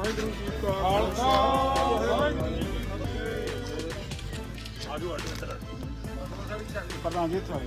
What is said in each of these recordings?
ਵਾਹਿਗੁਰੂ ਜੀ ਕਾ ਖਾਲਸਾ ਵਾਹਿਗੁਰੂ ਜੀ ਕੀ ਫਤਿਹ ਆਜੋ ਆਜੋ ਪ੍ਰਧਾਨ ਜੀ ਇੱਥੇ ਆਓ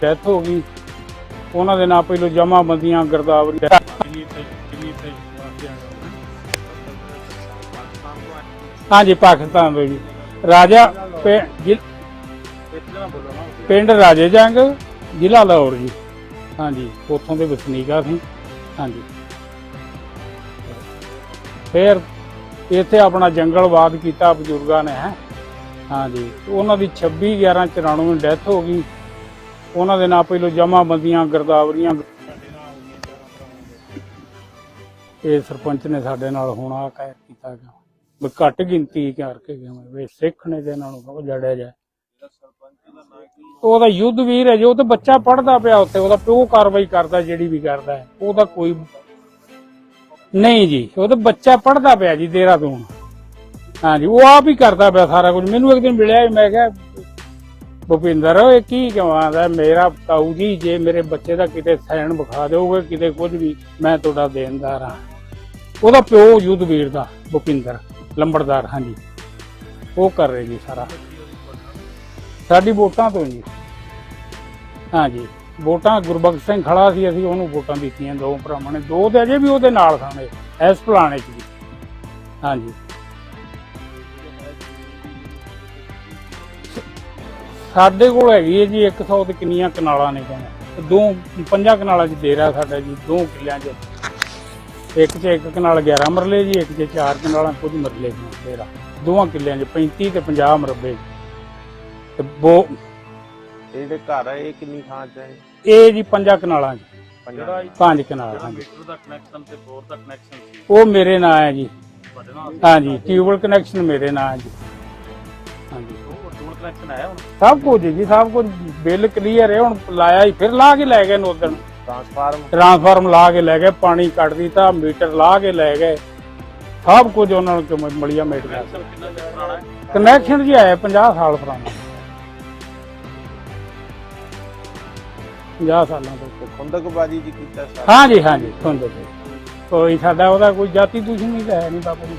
ਡੈਥ ਹੋ ਗਈ। ਉਹਨਾਂ ਦੇ ਨਾਂ ਪਹਿਲੋਂ ਜਮਾਬੰਦੀਆਂ ਗਰਦਾਵਰੀ। ਹਾਂਜੀ ਪਾਕਿਸਤਾਨ ਦੇ ਜੀ। ਰਾਜਾ ਪਿੰਡ ਰਾਜੇ ਜੰਗ, ਜ਼ਿਲ੍ਹਾ ਲਾਹੌਰ ਜੀ। ਹਾਂਜੀ, ਉੱਥੋਂ ਦੇ ਵਸਨੀਕ ਆ ਅਸੀਂ ਹਾਂਜੀ। ਫਿਰ ਇੱਥੇ ਆਪਣਾ ਜੰਗਲਵਾਦ ਕੀਤਾ ਬਜ਼ੁਰਗਾਂ ਨੇ, ਹੈ। ਹਾਂਜੀ ਉਹਨਾਂ ਦੀ 26 11 94 ਨੂੰ ਡੈਥ ਹੋ ਗਈ। ਉਹਨਾਂ ਦੇ ਨਾਂ ਪਹਿਲੋਂ ਜਮਾਬੰਦੀਆਂ, ਗਰਦਾਵਰੀਆਂ। ਇਹ ਸਰਪੰਚ ਨੇ ਸਾਡੇ ਨਾਲ ਹੁਣ ਆ ਕਹਿ ਕੀਤਾ ਗਿਆ ਘੱਟ ਗਿਣਤੀ ਕਰਕੇ ਗਿਆ ਸਿੱਖ ਨੇ ਤੇ ਇਹਨਾਂ ਨੂੰ ਕਹੋ ਜੜਿਆ ਜਾਏ। ਉਹਦਾ ਯੁੱਧ ਵੀਰ ਹੈ ਜੋ ਤੇ ਬੱਚਾ ਪੜਦਾ ਪਿਆ ਉੱਥੇ, ਉਹਦਾ ਪਿਓ ਕਾਰਵਾਈ ਕਰਦਾ, ਜਿਹੜੀ ਵੀ ਕਰਦਾ ਉਹਦਾ ਕੋਈ ਨਹੀਂ ਜੀ, ਉਹ ਤਾਂ ਬੱਚਾ ਪੜਦਾ ਪਿਆ ਜੀ ਦੇਹਰਾਦੂਨ। ਹਾਂਜੀ ਉਹ ਆਪ ਹੀ ਕਰਦਾ ਪਿਆ ਸਾਰਾ ਕੁਝ। ਮੈਨੂੰ ਇੱਕ ਦਿਨ ਮਿਲਿਆ ਮੈਂ ਕਿਹਾ, ਭੁਪਿੰਦਰ, ਇਹ ਕੀ ਕਹਾਂਦਾ ਮੇਰਾ ਤਾਊ ਜੀ, ਜੇ ਮੇਰੇ ਬੱਚੇ ਦਾ ਕਿਤੇ ਸੈਨ ਵਿਖਾ ਦਿਓਗੇ, ਕਿਤੇ ਕੁਝ ਵੀ, ਮੈਂ ਤੁਹਾਡਾ ਦੇਣਦਾਰ ਹਾਂ। ਉਹਦਾ ਪਿਓ ਯੁੱਧਵੀਰ ਦਾ, ਭੁਪਿੰਦਰ, ਲੰਬੜਦਾਰ ਹਾਂਜੀ ਉਹ ਕਰ ਰਹੇ ਜੀ ਸਾਰਾ। ਸਾਡੀ ਵੋਟਾਂ ਤੋਂ ਜੀ। ਹਾਂਜੀ, ਵੋਟਾਂ ਗੁਰਬਖਸ਼ ਸਿੰਘ ਖੜਾ ਸੀ, ਅਸੀਂ ਉਹਨੂੰ ਵੋਟਾਂ ਦਿੱਤੀਆਂ, ਦੋ ਭਰਾਵਾਂ ਨੇ, ਦੋ ਤੇ ਅਜੇ ਵੀ ਉਹਦੇ ਨਾਲ ਖਾਣੇ ਇਸ ਪਲਾਣੇ ਚ ਵੀ। ਹਾਂਜੀ। ਸਾਡੇ ਕੋਲ ਹੈਗੀ ਹੈ ਜੀ 100 ਤੇ ਕਿੰਨੀਆਂ ਕਨਾਲਾਂ ਨੇ ਕਹਿੰਦੇ ਦੋ, ਪੰਜਾਂ ਕਨਾਲਾਂ 'ਚ ਡੇਰਾ ਸਾਡਾ ਜੀ, ਦੋ ਕਿੱਲਿਆਂ 'ਚ। ਇੱਕ 'ਚ ਇੱਕ ਕਨਾਲ 11 ਮਰਲੇ ਜੀ, ਇੱਕ 'ਚ ਚਾਰ ਕਨਾਲਾਂ, ਕੁਝ ਮਰਲੇ ਜੀ, ਡੇਰਾ। ਦੋਵਾਂ ਕਿੱਲਿਆਂ 'ਚ 35 ਤੇ 50 ਮਰਬੇ ਤੇ ਬੋ ਇਹ ਜਿਹੜੇ ਘਰ ਆ ਇਹ ਕਿੰਨੀ ਥਾਂ 'ਚ ਹੈ ਇਹ? ਜੀ ਪੰਜਾਂ ਕਨਾਲਾਂ 'ਚ। ਪੰਜਾਂ ਪੰਜ ਕਨਾਲ ਹਾਂਜੀ। ਮੀਟਰ ਦਾ ਕਨੈਕਸ਼ਨ ਤੇ ਬੋਰ ਦਾ ਕਨੈਕਸ਼ਨ ਸੀ। ਉਹ ਮੇਰੇ ਨਾਂ ਹੈ ਜੀ। ਤੁਹਾਡੇ ਨਾਲ ਹਾਂਜੀ ਟਿਊਬਲ ਕਨੈਕਸ਼ਨ ਮੇਰੇ ਨਾਂ ਹੈ ਜੀ। ਹਾਂਜੀ। ਉਹ ਟੂਲ ਕਨੈਕਸ਼ਨ ਆਇਆ ਹੁਣ? ਸਭ ਕੁਝ ਜੀ ਸਭ ਕੁਝ ਬਿੱਲ ਕਲੀਅਰ ਹੈ ਹੁਣ ਲਾਇਆ ਹੀ ਫਿਰ ਲਾ ਕੇ ਲੈ ਗਏ ਨੂੰ ਉਦੋਂ ਟ੍ਰਾਂਸਫਾਰਮ ਟ੍ਰਾਂਸਫਾਰਮ ਲਾ ਕੇ ਲੈ ਗਏ ਪਾਣੀ ਕੱਢ ਦਿੱਤਾ ਮੀਟਰ ਲਾ ਕੇ ਲੈ ਗਏ। ਸਭ ਕੁਝ ਉਹਨਾਂ ਨੂੰ ਮਲੀਆ ਮੇਟ ਗਿਆ ਕਨੈਕਸ਼ਨ ਕਿੰਨਾ ਚਿਰ ਪੁਰਾਣਾ ਹੈ? ਕਨੈਕਸ਼ਨ ਜੀ ਆਇਆ 50 ਸਾਲ ਪੁਰਾਣਾ। 50 ਸਾਲਾਂ ਤੋਂ। ਖੁੰਦਕਬਾਜੀ ਜੀ ਕੀਤਾ ਸਾਰਾ ਹਾਂਜੀ ਹਾਂਜੀ ਪਏ। ਕੋਈ ਸਾਡਾ ਉਹਦਾ ਕੋਈ ਜਾਤੀ ਦੁਸ਼ਮਣੀ ਤਾਂ ਹੈ ਨਹੀਂ ਬਾਬਾ ਜੀ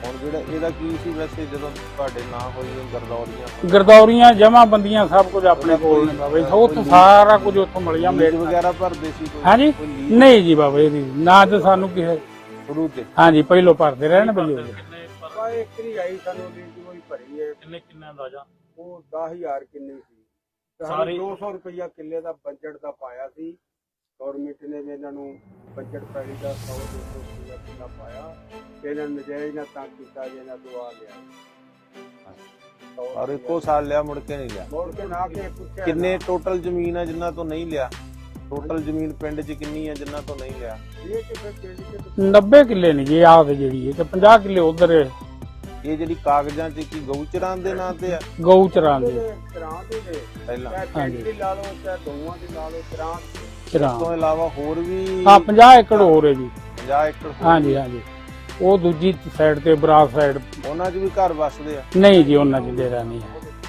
ਹੁਣ ਜਿਹੜਾ ਇਹਦਾ ਕੀ ਸੀ ਵੈਸੇ ਜਦੋਂ ਤੁਹਾਡੇ ਨਾਂ ਹੋਈ ਉਹ ਗਰਦੌਰੀਆਂ ਗਰਦੌਰੀਆਂ ਜਮਾ ਬੰਦੀਆਂ ਸਭ ਕੁਝ ਆਪਣੇ ਕੋਲ ਨੇ ਬਾਬਾ ਜੀ ਉੱਥੋਂ ਸਾਰਾ ਕੁਝ ਉੱਥੋਂ ਮਲੀਆ ਮੇਟ ਲੀਜ਼ ਵਗੈਰਾ ਭਰਦੇ ਸੀ ਕੋਈ ਹਾਂਜੀ ਕੋਈ ਲੀਜ਼ ਨਹੀਂ ਜੀ ਬਾਬਾ ਜੀ ਨਾ ਤੇ ਸਾਨੂੰ ਕਿਸੇ ਸ਼ੁਰੂ ਤੇ ਹਾਂਜੀ ਪਹਿਲੋਂ ਭਰਦੇ ਰਹੇ ਨੇ ਬਈ ਕਿੰਨੇ ਪਰ ਇੱਕ ਹੀ ਆਈ ਸਾਨੂੰ ਲੀਡ ਕੋਈ ਭਰੀ ਹੈ ਕਿੰਨੇ ਕਿੰਨਾ ਅੰਦਾਜ਼ਾ ਉਹ 10000 ਕਿੰਨੀ ਸੀ। ਸਾਰੀ- ਸਾਰੀ 200 ਰੁਪਇਆ ਕਿੱਲੇ ਦਾ ਬਜਟ ਦਾ ਪਾਇਆ ਸੀ। ਗਵਰਨਮੈਂਟ ਨੇ ਵੀ ਇਹਨਾਂ ਨੂੰ ਬਜਟ ਪੈਲੀ ਦਾ 100 200 ਰੁਪਇਆ ਕਿੱਲਾ ਪਾਇਆ। ਤੇ ਇਹਨਾਂ ਨੇ ਨਜਾਇਜ਼ ਨਾ ਤਾਂ ਕੀਤਾ ਜੇ ਇਹਨਾਂ ਦਵਾ ਲਿਆ। ਔਰ ਇੱਕੋ ਸਾਲ ਲਿਆ ਮੁੜ ਕੇ ਨਹੀਂ ਲਿਆ। ਮੋੜ ਕੇ ਨਾ ਕੇ ਪੁੱਛਿਆ ਕਿੰਨੇ ਟੋਟਲ ਜ਼ਮੀਨ ਆ ਜਿਨ੍ਹਾਂ ਤੋਂ ਨਹੀਂ ਲਿਆ? ਟੋਟਲ ਜ਼ਮੀਨ ਪਿੰਡ 'ਚ ਕਿੰਨੀ ਆ ਜਿਨ੍ਹਾਂ ਤੋਂ ਨਹੀਂ ਲਿਆ? ਨਾ, ਇਹ ਕਿ ਫਿਰ ਪਿੰਡ ਚ 90 ਕਿੱਲੇ ਨੇ ਜੀ ਆਹ ਤੇ ਜਿਹੜੀ ਹੈ ਤੇ 50 ਕਿੱਲੇ ਉਧਰ ਇਹ ਜਿਹੜੀ ਕਾਗਜ਼ਾਂ 'ਚ ਕੀ ਗਊਚਰਾਂ ਦੇ ਨਾਂ ਤੇ ਆ? ਗਊ ਚਰਾਂ ਦੇ। ਤਰਾਂ ਦੇ ਨੇ। ਪਹਿਲਾਂ। ਚਾਹੇ ਪਿੰਡ ਦੀ ਲਾ ਲਓ ਚਾਹੇ ਦੋਵਾਂ ਦੀ ਲਾ ਲਓ ਤਰਾਂ ਚਰਾਂ ਇਸ ਤੋਂ ਇਲਾਵਾ ਹੋਰ ਵੀ ਹਾਂ 50 ਏਕੜ ਹੋਰ ਹੈ ਜੀ। 50 ਏਕੜ ਹੋਰ ਹਾਂਜੀ ਹਾਂਜੀ। ਉਹ ਦੂਜੀ ਸਾਈਡ ਤੇ ਬਰਾਕ ਸਾਈਡ। ਉਹਨਾਂ 'ਚ ਵੀ ਘਰ ਵਸਦੇ ਆ? ਨਹੀਂ ਜੀ ਉਹਨਾਂ ਚ ਡੇਰਾ ਨਹੀਂ ਹੈ।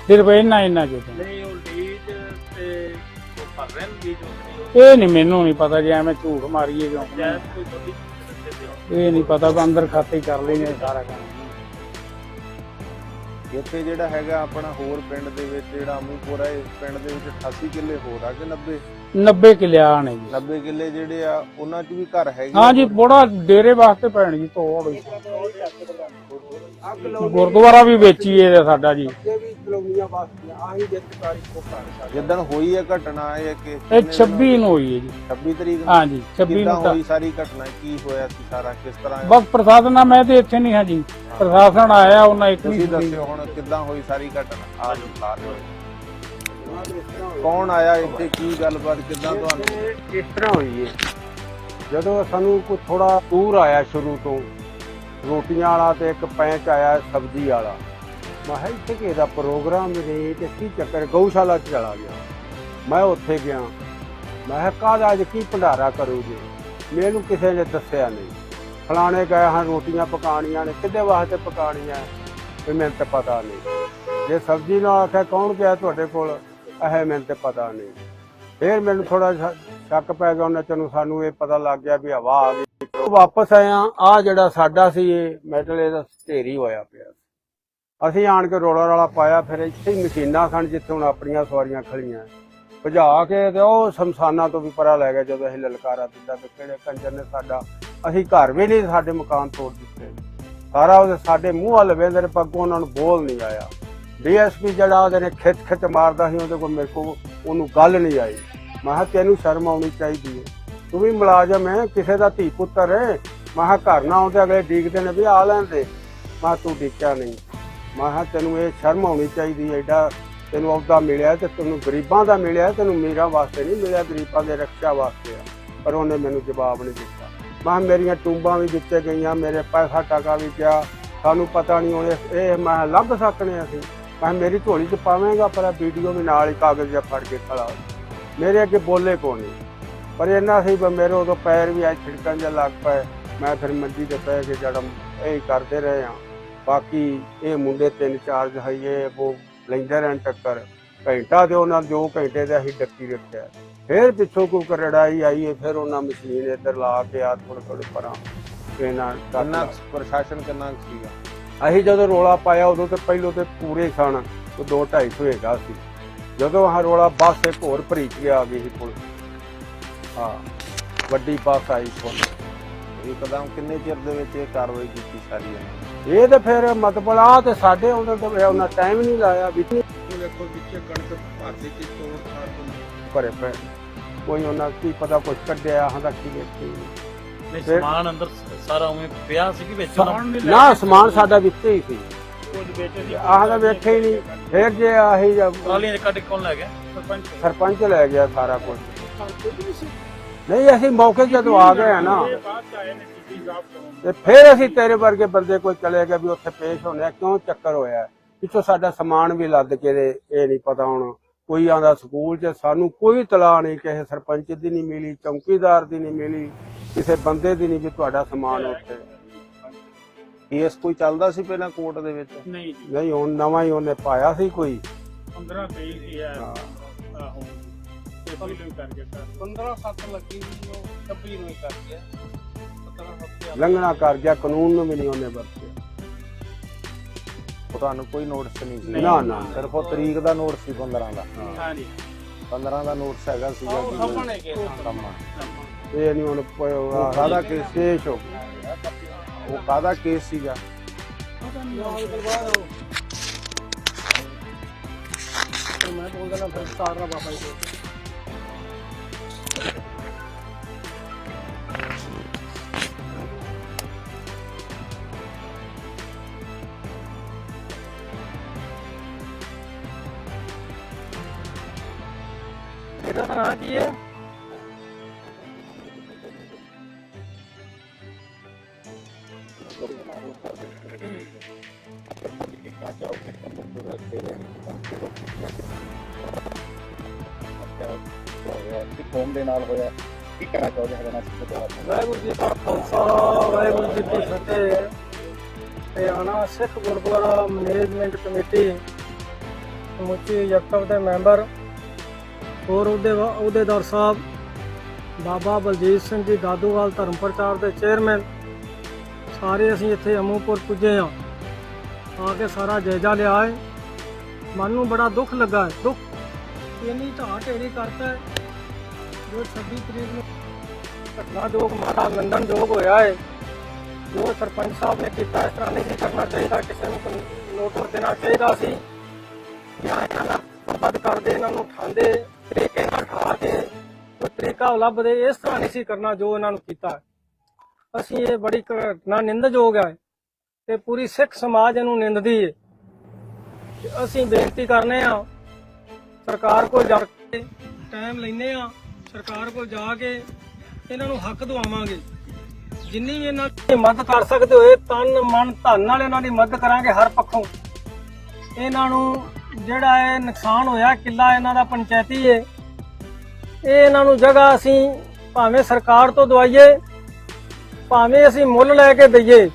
ਸਿਰਫ ਇੰਨਾ ਇੰਨਾ ਚ ਤਾਂ। ਨਹੀਂ ਉਹ ਲੀਡ ਤੇ ਉਹ ਭਰ ਰਹੇ ਨੇ ਲੀਡ ਉਹ। ਇਹ ਨਹੀਂ ਮੈਨੂੰ ਨਹੀਂ ਪਤਾ ਜੇ ਐਵੇਂ ਝੂਠ ਮਾਰੀਏ ਕਿਉਂ। ਜੈਸ ਕੋਈ ਤੁਹਾਡੀ ਦਿੱਤੇ ਹੋ ਇਹ ਨਹੀਂ ਪਤਾ ਵੀ ਅੰਦਰ ਖਾਤੇ ਹੀ ਕਰ ਲੈਣੇ ਸਾਰਾ ਕੰਮ। ਇੱਥੇ ਜਿਹੜਾ ਹੈਗਾ ਆਪਣਾ ਹੋਰ ਪਿੰਡ ਦੇ ਵਿੱਚ ਜਿਹੜਾ ਅਮੂਪੁਰ ਇਸ ਪਿੰਡ ਦੇ ਵਿੱਚ 88 ਕਿੱਲੇ ਹੋਰ ਆ ਕਿ 90 90 ਕਿੱਲਿਆਂ ਨੇ ਜੀ। 90 ਕਿੱਲੇ ਜਿਹੜੇ ਆ ਉਹਨਾਂ 'ਚ ਵੀ ਘਰ ਹੈਗੇ ਹਾਂ ਜੀ ਬੜਾ ਡੇਰੇ ਵਾਸਤੇ ਪੈਣ ਜੀ ਤੋੜ। ਆ ਗੁਰਦੁਆਰਾ ਵੀ ਵੇਚੀਏ ਸਾਡਾ ਜੀ। ਕਲੋਨੀਆਂ ਵਾਸਤੇ ਆਹੀ ਜਿੱਤ ਤਾਰੀਖ ਕੋ ਘਰ ਸਾਡੇ ਜਿੱਦਣ ਹੋਈ ਹੈ ਘਟਨਾ ਇਹ ਕਿ ਇਹ 26 ਨੂੰ ਹੋਈ ਹੈ ਜੀ। 26 ਤਰੀਕ ਨੂੰ? ਹਾਂ ਜੀ 26 ਕਿੱਦਾਂ ਨੂੰ ਹੋਈ ਸਾਰੀ ਘਟਨਾ? ਕੀ ਹੋਇਆ ਸੀ ਸਾਰਾ? ਕਿਸ ਤਰ੍ਹਾਂ? ਬਸ ਪ੍ਰਸ਼ਾਸਨ ਨਾਲ ਮੈਂ ਤੇ ਇੱਥੇ ਨਹੀਂ ਹਾਂ ਜੀ। ਪ੍ਰਸ਼ਾਸਨ ਆਇਆ ਉਹਨਾਂ ਇੱਕ ਤੁਸੀਂ ਨਹੀਂ ਦੱਸਿਓ ਹੁਣ ਕਿੱਦਾਂ ਹੋਈ ਸਾਰੀ ਘਟਨਾ? ਆ ਜੀ। ਕੌਣ ਆਇਆ ਇੱਥੇ? ਕੀ ਗੱਲਬਾਤ? ਕਿੱਦਾਂ ਤੁਹਾਨੂੰ? ਇਸ ਤਰ੍ਹਾਂ ਹੋਈ ਹੈ। ਜਦੋਂ ਸਾਨੂੰ ਕੋਈ ਥੋੜਾ ਟੂਰ ਆਇਆ ਸ਼ੁਰੂ ਤੋਂ ਰੋਟੀਆਂ ਵਾਲਾ ਤੇ ਇੱਕ ਪੈਂਚ ਆਇਆ ਸਬਜ਼ੀ ਵਾਲਾ। ਮੈਂ ਕਿਹਾ ਇੱਥੇ ਕਿਸੇ ਦਾ ਪ੍ਰੋਗਰਾਮ ਨਹੀਂ, ਤੇ ਕੀ ਚੱਕਰ, ਗਊਸ਼ਾਲਾ ਚ ਚਲਾ ਗਿਆ। ਮੈਂ ਉੱਥੇ ਗਿਆ। ਮੈਂ ਕਿਹਾ ਕਾਹਦਾ ਅੱਜ ਕੀ ਭੰਡਾਰਾ ਕਰੂਗੇ? ਮੈਨੂੰ ਕਿਸੇ ਨੇ ਦੱਸਿਆ ਨਹੀਂ। ਫਲਾਣੇ ਗਏ ਹਾਂ, ਰੋਟੀਆਂ ਪਕਾਣੀਆਂ ਨੇ ਕਿੱਦੇ ਵਾਸਤੇ ਪਕਾਣੀਆਂ ਤੇ ਮੈਨੂੰ ਤੇ ਪਤਾ ਨਹੀਂ। ਜੇ ਸਬਜ਼ੀ ਨਾਲ ਆਖਿਆ ਕੌਣ ਗਿਆ ਤੁਹਾਡੇ ਕੋਲ? ਇਹ ਮੈਨੂੰ ਤੇ ਪਤਾ ਨਹੀਂ। ਫਿਰ ਮੈਨੂੰ ਥੋੜਾ ਸ਼ੱਕ ਪੈ ਗਿਆ, ਉਹਨਾਂ ਚੋਂ ਸਾਨੂੰ ਇਹ ਪਤਾ ਲੱਗ ਗਿਆ ਵੀ ਹਵਾ ਆ ਗਈ। ਉਹ ਵਾਪਸ ਆਇਆ ਆ ਜਿਹੜਾ ਸਾਡਾ ਸੀ, ਇਹ ਮੈਟਲ ਇਹਦਾ ਢੇਰੀ ਹੋਇਆ ਪਿਆ ਅਸੀਂ ਆਣ ਕੇ ਰੋਲਾ ਰਾਲਾ ਪਾਇਆ, ਫਿਰ ਇੱਥੇ ਹੀ ਮਸ਼ੀਨਾਂ ਸਨ ਜਿੱਥੇ ਹੁਣ ਆਪਣੀਆਂ ਸਵਾਰੀਆਂ ਖੜੀਆਂ। ਭਜਾ ਕੇ ਤੇ ਉਹ ਸ਼ਮਸ਼ਾਨਾਂ ਤੋਂ ਵੀ ਪਰਾ ਲੈ ਗਿਆ ਜਦੋਂ ਅਸੀਂ ਲਲਕਾਰਾ ਦਿੱਤਾ ਤੇ ਕਿਹੜੇ ਕੰਜਰ ਨੇ ਸਾਡਾ, ਅਸੀਂ ਘਰ ਵੀ ਨਹੀਂ ਸਾਡੇ ਮਕਾਨ ਤੋੜ ਦਿੱਤੇ। ਸਾਰਾ ਉਹਦੇ ਸਾਡੇ ਮੂੰਹ ਵੱਲ ਵੇਂਦੇ ਨੇ ਪੱਗੋਂ ਉਹਨਾਂ ਨੂੰ ਬੋਲ ਨਹੀਂ ਆਇਆ। ਡੀਐਸਪੀ ਜਿਹੜਾ ਉਹਦੇ ਨੇ ਖਿੱਚ ਖਿੱਚ ਮਾਰਦਾ ਸੀ, ਉਹਦੇ ਕੋਲ ਮੇਰੇ ਕੋਲ ਉਹਨੂੰ ਗੱਲ ਨਹੀਂ ਆਈ। ਮੈਂ ਕਿਹਾ, ਤੈਨੂੰ ਸ਼ਰਮ ਆਉਣੀ ਚਾਹੀਦੀ ਹੈ। ਤੂੰ ਵੀ ਮੁਲਾਜ਼ਮ ਹੈ, ਕਿਸੇ ਦਾ ਧੀ ਪੁੱਤਰ ਹੈ। ਮੈਂ ਕਿਹਾ, ਘਰ ਨਾ ਆਉਂਦੇ ਅਗਲੇ ਡੀਕਦੇ ਨੇ ਵੀ ਆ ਲੈਣ ਦੇ। ਮੈਂ ਕਿਹਾ, ਤੂੰ ਡੀਕਿਆ ਨਹੀਂ। ਕਿਹਾ ਤੈਨੂੰ ਇਹ ਸ਼ਰਮ ਆਉਣੀ ਚਾਹੀਦੀ ਹੈ, ਐਡਾ ਤੈਨੂੰ ਅਹੁਦਾ ਮਿਲਿਆ ਤੇ ਤੈਨੂੰ ਗਰੀਬਾਂ ਦਾ ਮਿਲਿਆ, ਤੈਨੂੰ ਮੇਰਾ ਵਾਸਤੇ ਨਹੀਂ ਮਿਲਿਆ, ਗਰੀਬਾਂ ਦੇ ਰੱਖਿਆ ਵਾਸਤੇ ਆ। ਪਰ ਉਹਨੇ ਮੈਨੂੰ ਜਵਾਬ ਨਹੀਂ ਦਿੱਤਾ। ਮੈਂ ਕਿਹਾ ਮੇਰੀਆਂ ਟੂੰਬਾਂ ਵੀ ਦਿੱਤੇ ਗਈਆਂ, ਮੇਰੇ ਪੈਸਾ ਟਕਾ ਵੀ ਗਿਆ ਸਾਨੂੰ ਪਤਾ ਨਹੀਂ ਉਹਨੇ ਇਹ ਮੈਂ ਲੱਭ ਸਕਣੇ ਅਸੀਂ। ਮੈਂ ਮੇਰੀ ਝੋਲੀ 'ਚ ਪਾਵੇਂਗਾ, ਪਰ ਇਹ ਵੀਡੀਓ ਵੀ ਨਾਲ ਹੀ ਕਾਗਜ਼ ਜਿਹਾ ਫੜ ਕੇ ਖੜਾ ਮੇਰੇ ਅੱਗੇ ਬੋਲੇ ਕੋਈ ਨਹੀਂ ਪਰ ਇਹਨਾਂ ਸੀ ਵੀ ਮੇਰੇ ਉਦੋਂ ਪੈਰ ਵੀ ਅੱਜ ਛਿੜਕਣ ਜਿਹਾ ਲੱਗ ਪਏ। ਮੈਂ ਫਿਰ ਮੰਜੀ ਤੇ ਪੈ ਕੇ ਜੜਮ ਇਹ ਕਰਦੇ ਰਹੇ ਆ। ਬਾਕੀ ਇਹ ਮੁੰਡੇ ਤਿੰਨ ਚਾਰ ਜਹਾਈਏ ਉਹ ਲੈਂਦੇ ਰਹਿਣ ਟੱਕਰ ਘੰਟਾ ਤੇ ਉਹਨਾਂ ਦੋ ਘੰਟੇ ਦੇ ਅਸੀਂ ਡੱਕੀ ਰੱਖਿਆ। ਫਿਰ ਪਿੱਛੋਂ ਕੋਈ ਕਰੜਾਈ ਆਈ ਹੈ ਫਿਰ ਉਹਨਾਂ ਮਸ਼ੀਨ ਇੱਧਰ ਲਾ ਕੇ ਆ ਥੋੜੇ ਥੋੜੇ ਪਰਾਂ ਇਹਨਾਂ ਕਿੰਨਾ ਕੁ ਪ੍ਰਸ਼ਾਸਨ ਕਿੰਨਾ ਕੁ ਸੀਗਾ? ਅਸੀਂ ਜਦੋਂ ਰੋਲਾ ਪਾਇਆ ਉਦੋਂ ਤੇ ਪਹਿਲੋਂ ਤੇ ਪੂਰੇ ਸਨ ਉਹ 2 250 ਹੋਏਗਾ ਸੀ। ਜਦੋਂ ਆਹ ਰੋਲਾ ਬੱਸ ਇੱਕ ਹੋਰ ਭਰੀਚ ਗਿਆ ਆ ਗਈ ਸੀ ਪੁਲਿਸ ਹਾਂ ਵੱਡੀ ਬੱਸ ਆਈ ਪੁਲਿਸ ਇੱਕਦਮ ਕਿੰਨੇ ਚਿਰ ਦੇ ਵਿੱਚ ਇਹ ਕਾਰਵਾਈ ਕੀਤੀ ਸਾਰੀ ਇਹਨਾਂ ਇਹ ਤੇ ਫਿਰ ਮਤਲਬ ਆ ਤੇ ਸਾਡੇ ਆਉਂਦੇ ਤੇ ਉਹਨਾਂ ਟਾਈਮ ਨਹੀਂ ਲਾਇਆ ਵੀ। ਵੇਖੋ ਵਿੱਚੇ ਕਣਕ ਭਾਰਤੀ ਚ ਤੋੜ ਖਾੜ ਭਰੇ ਪਏ। ਕੋਈ ਉਹਨਾਂ ਕੀ ਪਤਾ ਕੁਝ ਕੱਢਿਆ ਹਾਂ ਕੀ ਵੇਖੀ ਨਹੀਂ ਫਿਰ- ਸਮਾਨ ਅੰਦਰ ਸ- ਸਾਰਾ ਉਵੇਂ ਪਿਆ ਸੀ ਕਿ ਵਿੱਚ? ਨਾ ਸਮਾਨ ਸਾਡਾ ਵਿੱਚੇ ਹੀ ਸੀ। ਕੁਝ ਵੇਚੇ ਆਹ ਤਾਂ ਵੇਖੇ ਹੀ ਨਹੀਂ। ਫਿਰ ਜੇ ਆਹੀ ਜਦ ਟਰਾਲੀਆਂ ਚ ਕੱਢ ਕੇ ਕੌਣ ਲੈ ਗਿਆ? ਸਰਪੰਚ ਸਰਪੰਚ ਲੈ ਗਿਆ ਸਾਰਾ ਕੁਝ ਨਹੀਂ ਅਸੀਂ ਮੌਕੇ 'ਤੇ ਜਦੋਂ ਆ ਗਏ ਆ ਨਾ ਤੋਂ ਫਿਰ ਅਸੀਂ ਤੇਰੇ ਵਰਗੇ ਬੰਦੇ ਕੋਈ ਚਲੇ ਗਏ ਵੀ ਉੱਥੇ ਪੇਸ਼ ਹੋਣੇ ਕਿਉਂ ਚੱਕਰ ਹੋਇਆ? ਪਿੱਛੋਂ ਸਾਡਾ ਸਮਾਨ ਵੀ ਲੱਦ ਕੇ ਇਹ ਨਹੀਂ ਪਤਾ ਹੁਣ ਕੋਈ ਆਂਦਾ ਸਕੂਲ 'ਚ ਸਾਨੂੰ ਕੋਈ ਤਲਾਹ ਨਹੀਂ ਕਿਸੇ ਸਰਪੰਚ ਦੀ ਨਹੀਂ ਮਿਲੀ ਚੌਕੀਦਾਰ ਦੀ ਨਹੀਂ ਮਿਲੀ ਕਿਸੇ ਬੰਦੇ ਦੀ ਨਹੀਂ ਵੀ ਤੁਹਾਡਾ ਸਮਾਨ ਉੱਥੇ। ਕੇਸ ਕੋਈ ਚੱਲਦਾ ਸੀ ਪਹਿਲਾਂ ਕੋਰਟ ਦੇ ਵਿੱਚ? ਨਹੀਂ। ਨਹੀਂ ਹੁਣ ਨਵਾਂ ਹੀ ਉਹਨੇ ਪਾਇਆ ਸੀ ਕੋਈ। 15 23 ਸੀ ਆ। ਤੇ ਫਿਲਮ ਕਰ ਗਿਆ 15 7 ਲੱਗੀ ਸੀ ਉਹ 26 ਨੂੰ ਹੀ ਕਰ ਗਿਆ। 17 ਹਫ਼ਤੇ ਲੰਘਣਾ ਕਰ ਗਿਆ ਕਾਨੂੰਨ ਨੂੰ ਵੀ ਨਹੀਂ ਉਹਨੇ ਵਰਤਿਆ। ਉਹ ਤੁਹਾਨੂੰ ਕੋਈ ਨੋਟਿਸ ਨਹੀਂ ਸੀ। ਨਾ ਨਾ ਸਿਰਫ ਉਹ ਤਰੀਕ ਦਾ ਨੋਟਿਸ ਸੀ 15 ਦਾ। ਹਾਂ। ਜੀ। 15 ਦਾ ਨੋਟਿਸ ਹੈਗਾ ਸੀਗਾ ਉਹ ਕਿ ਸਾਹਮਣੇ ਕੇ ਸਮਾਂ। ਇਹ ਨਹੀਂ ਹੁਣ ਕਾਹਦਾ ਕੇਸ ਪੇਸ਼ ਹੋ ਗਿਆ। ਉਹ ਕਾਹਦਾ ਕੇਸ ਸੀਗਾ? ਮੈਂ ਬੋਲ ਦੇਣਾ ਫਿਰ ਸਟਾਰ ਦਾ ਬਾਬਾ ਜੀ। ਹੈ ਕੌਮ ਦੇ ਨਾਲ ਹੋਇਆ ਕੀ ਕਹਿਣਾ ਚਾਹੁੰਦੇ ਹੈਗਾ ਸਿੱਖ ਤੋਂ ਵਾਹਿਗੁਰੂ ਜੀ ਕਾ ਖਾਲਸਾ, ਵਾਹਿਗੁਰੂ ਜੀ ਕੀ ਫਤਿਹ। ਹਰਿਆਣਾ ਸਿੱਖ ਗੁਰਦੁਆਰਾ ਮੈਨੇਜਮੈਂਟ ਕਮੇਟੀ ਸਮੁੱਚੇ ਯਕਤਵ ਦੇ ਮੈਂਬਰ ਹੋਰ ਉਹਦੇ ਅਹੁਦੇਦਾਰ ਸਾਹਿਬ ਬਾਬਾ ਬਲਜੀਤ ਸਿੰਘ ਜੀ ਦਾਦੂਵਾਲ ਧਰਮ ਪ੍ਰਚਾਰ ਦੇ ਚੇਅਰਮੈਨ, ਸਾਰੇ ਅਸੀਂ ਇੱਥੇ ਅਮੂਪੁਰ ਪੁੱਜੇ ਆ ਆ ਕੇ ਸਾਰਾ ਜਾਇਜ਼ਾ ਲਿਆ ਹੈ। ਮਨ ਨੂੰ ਬੜਾ ਦੁੱਖ ਲੱਗਾ ਹੈ। ਦੁੱਖ ਇੰਨੀ ਢਾਹ ਢੇਰੀ ਕਰਤਾ ਹੈ ਜੋ 26 ਤਰੀਕ ਨੂੰ ਘਟਨਾ ਜੋ ਮਾਰਾ ਲੰਡਨ ਜੋਗ ਹੋਇਆ ਹੈ। ਜੋ ਸਰਪੰਚ ਸਾਹਿਬ ਨੇ ਕੀਤਾ, ਇਸ ਤਰ੍ਹਾਂ ਨਹੀਂ ਕਰਨਾ ਚਾਹੀਦਾ। ਕਿਸੇ ਨੂੰ ਨੋਟਿਸ ਦੇਣਾ ਚਾਹੀਦਾ ਸੀ। ਜਾਂ ਇਹਨਾਂ ਦਾ ਬੰਦ ਕਰਦੇ, ਇਹਨਾਂ ਨੂੰ ਉਠਾਉਂਦੇ। ਤਰੀਕੇ ਨਾਲ ਉਠਾ ਕੇ ਕੋਈ ਤਰੀਕਾ ਲੱਭਦੇ, ਇਸ ਤਰ੍ਹਾਂ ਨਹੀਂ ਸੀ ਕਰਨਾ ਜੋ ਇਹਨਾਂ ਨੂੰ ਕੀਤਾ। ਅਸੀਂ ਇਹ ਬੜੀ ਘਟਨਾ ਨਿੰਦਯੋਗ ਹੈ ਤੇ ਪੂਰੀ ਸਿੱਖ ਸਮਾਜ ਇਹਨੂੰ ਨਿੰਦਦੀ ਹੈ ਅਸੀਂ ਬੇਨਤੀ ਕਰਨੇ ਆ, ਸਰਕਾਰ ਕੋਲ ਜਾ ਕੇ ਟਾਈਮ ਲੈਨੇ ਆ, ਸਰਕਾਰ ਕੋਲ ਜਾ ਕੇ ਇਹਨਾਂ ਨੂੰ ਹੱਕ ਦਵਾਵਾਂਗੇ। ਜਿੰਨੀ ਵੀ ਇਹਨਾਂ ਦੀ ਮਦਦ ਕਰ ਸਕਦੇ ਹੋਏ ਤਨ, ਮਨ, ਧਨ ਨਾਲ ਇਹਨਾਂ ਦੀ ਮਦਦ ਕਰਾਂਗੇ ਹਰ ਪੱਖੋਂ। ਇਹਨਾਂ ਨੂੰ ਜਿਹੜਾ ਇਹ ਨੁਕਸਾਨ ਹੋਇਆ, ਕਿੱਲਾ ਇਹਨਾਂ ਦਾ ਪੰਚਾਇਤੀ ਏ। ਇਹ ਇਹਨਾਂ ਨੂੰ ਜਗ੍ਹਾ ਅਸੀਂ ਭਾਵੇਂ ਸਰਕਾਰ ਤੋਂ ਦਵਾਈਏ, ਭਾਵੇਂ ਅਸੀਂ ਮੁੱਲ ਲੈ ਕੇ ਦਈਏ,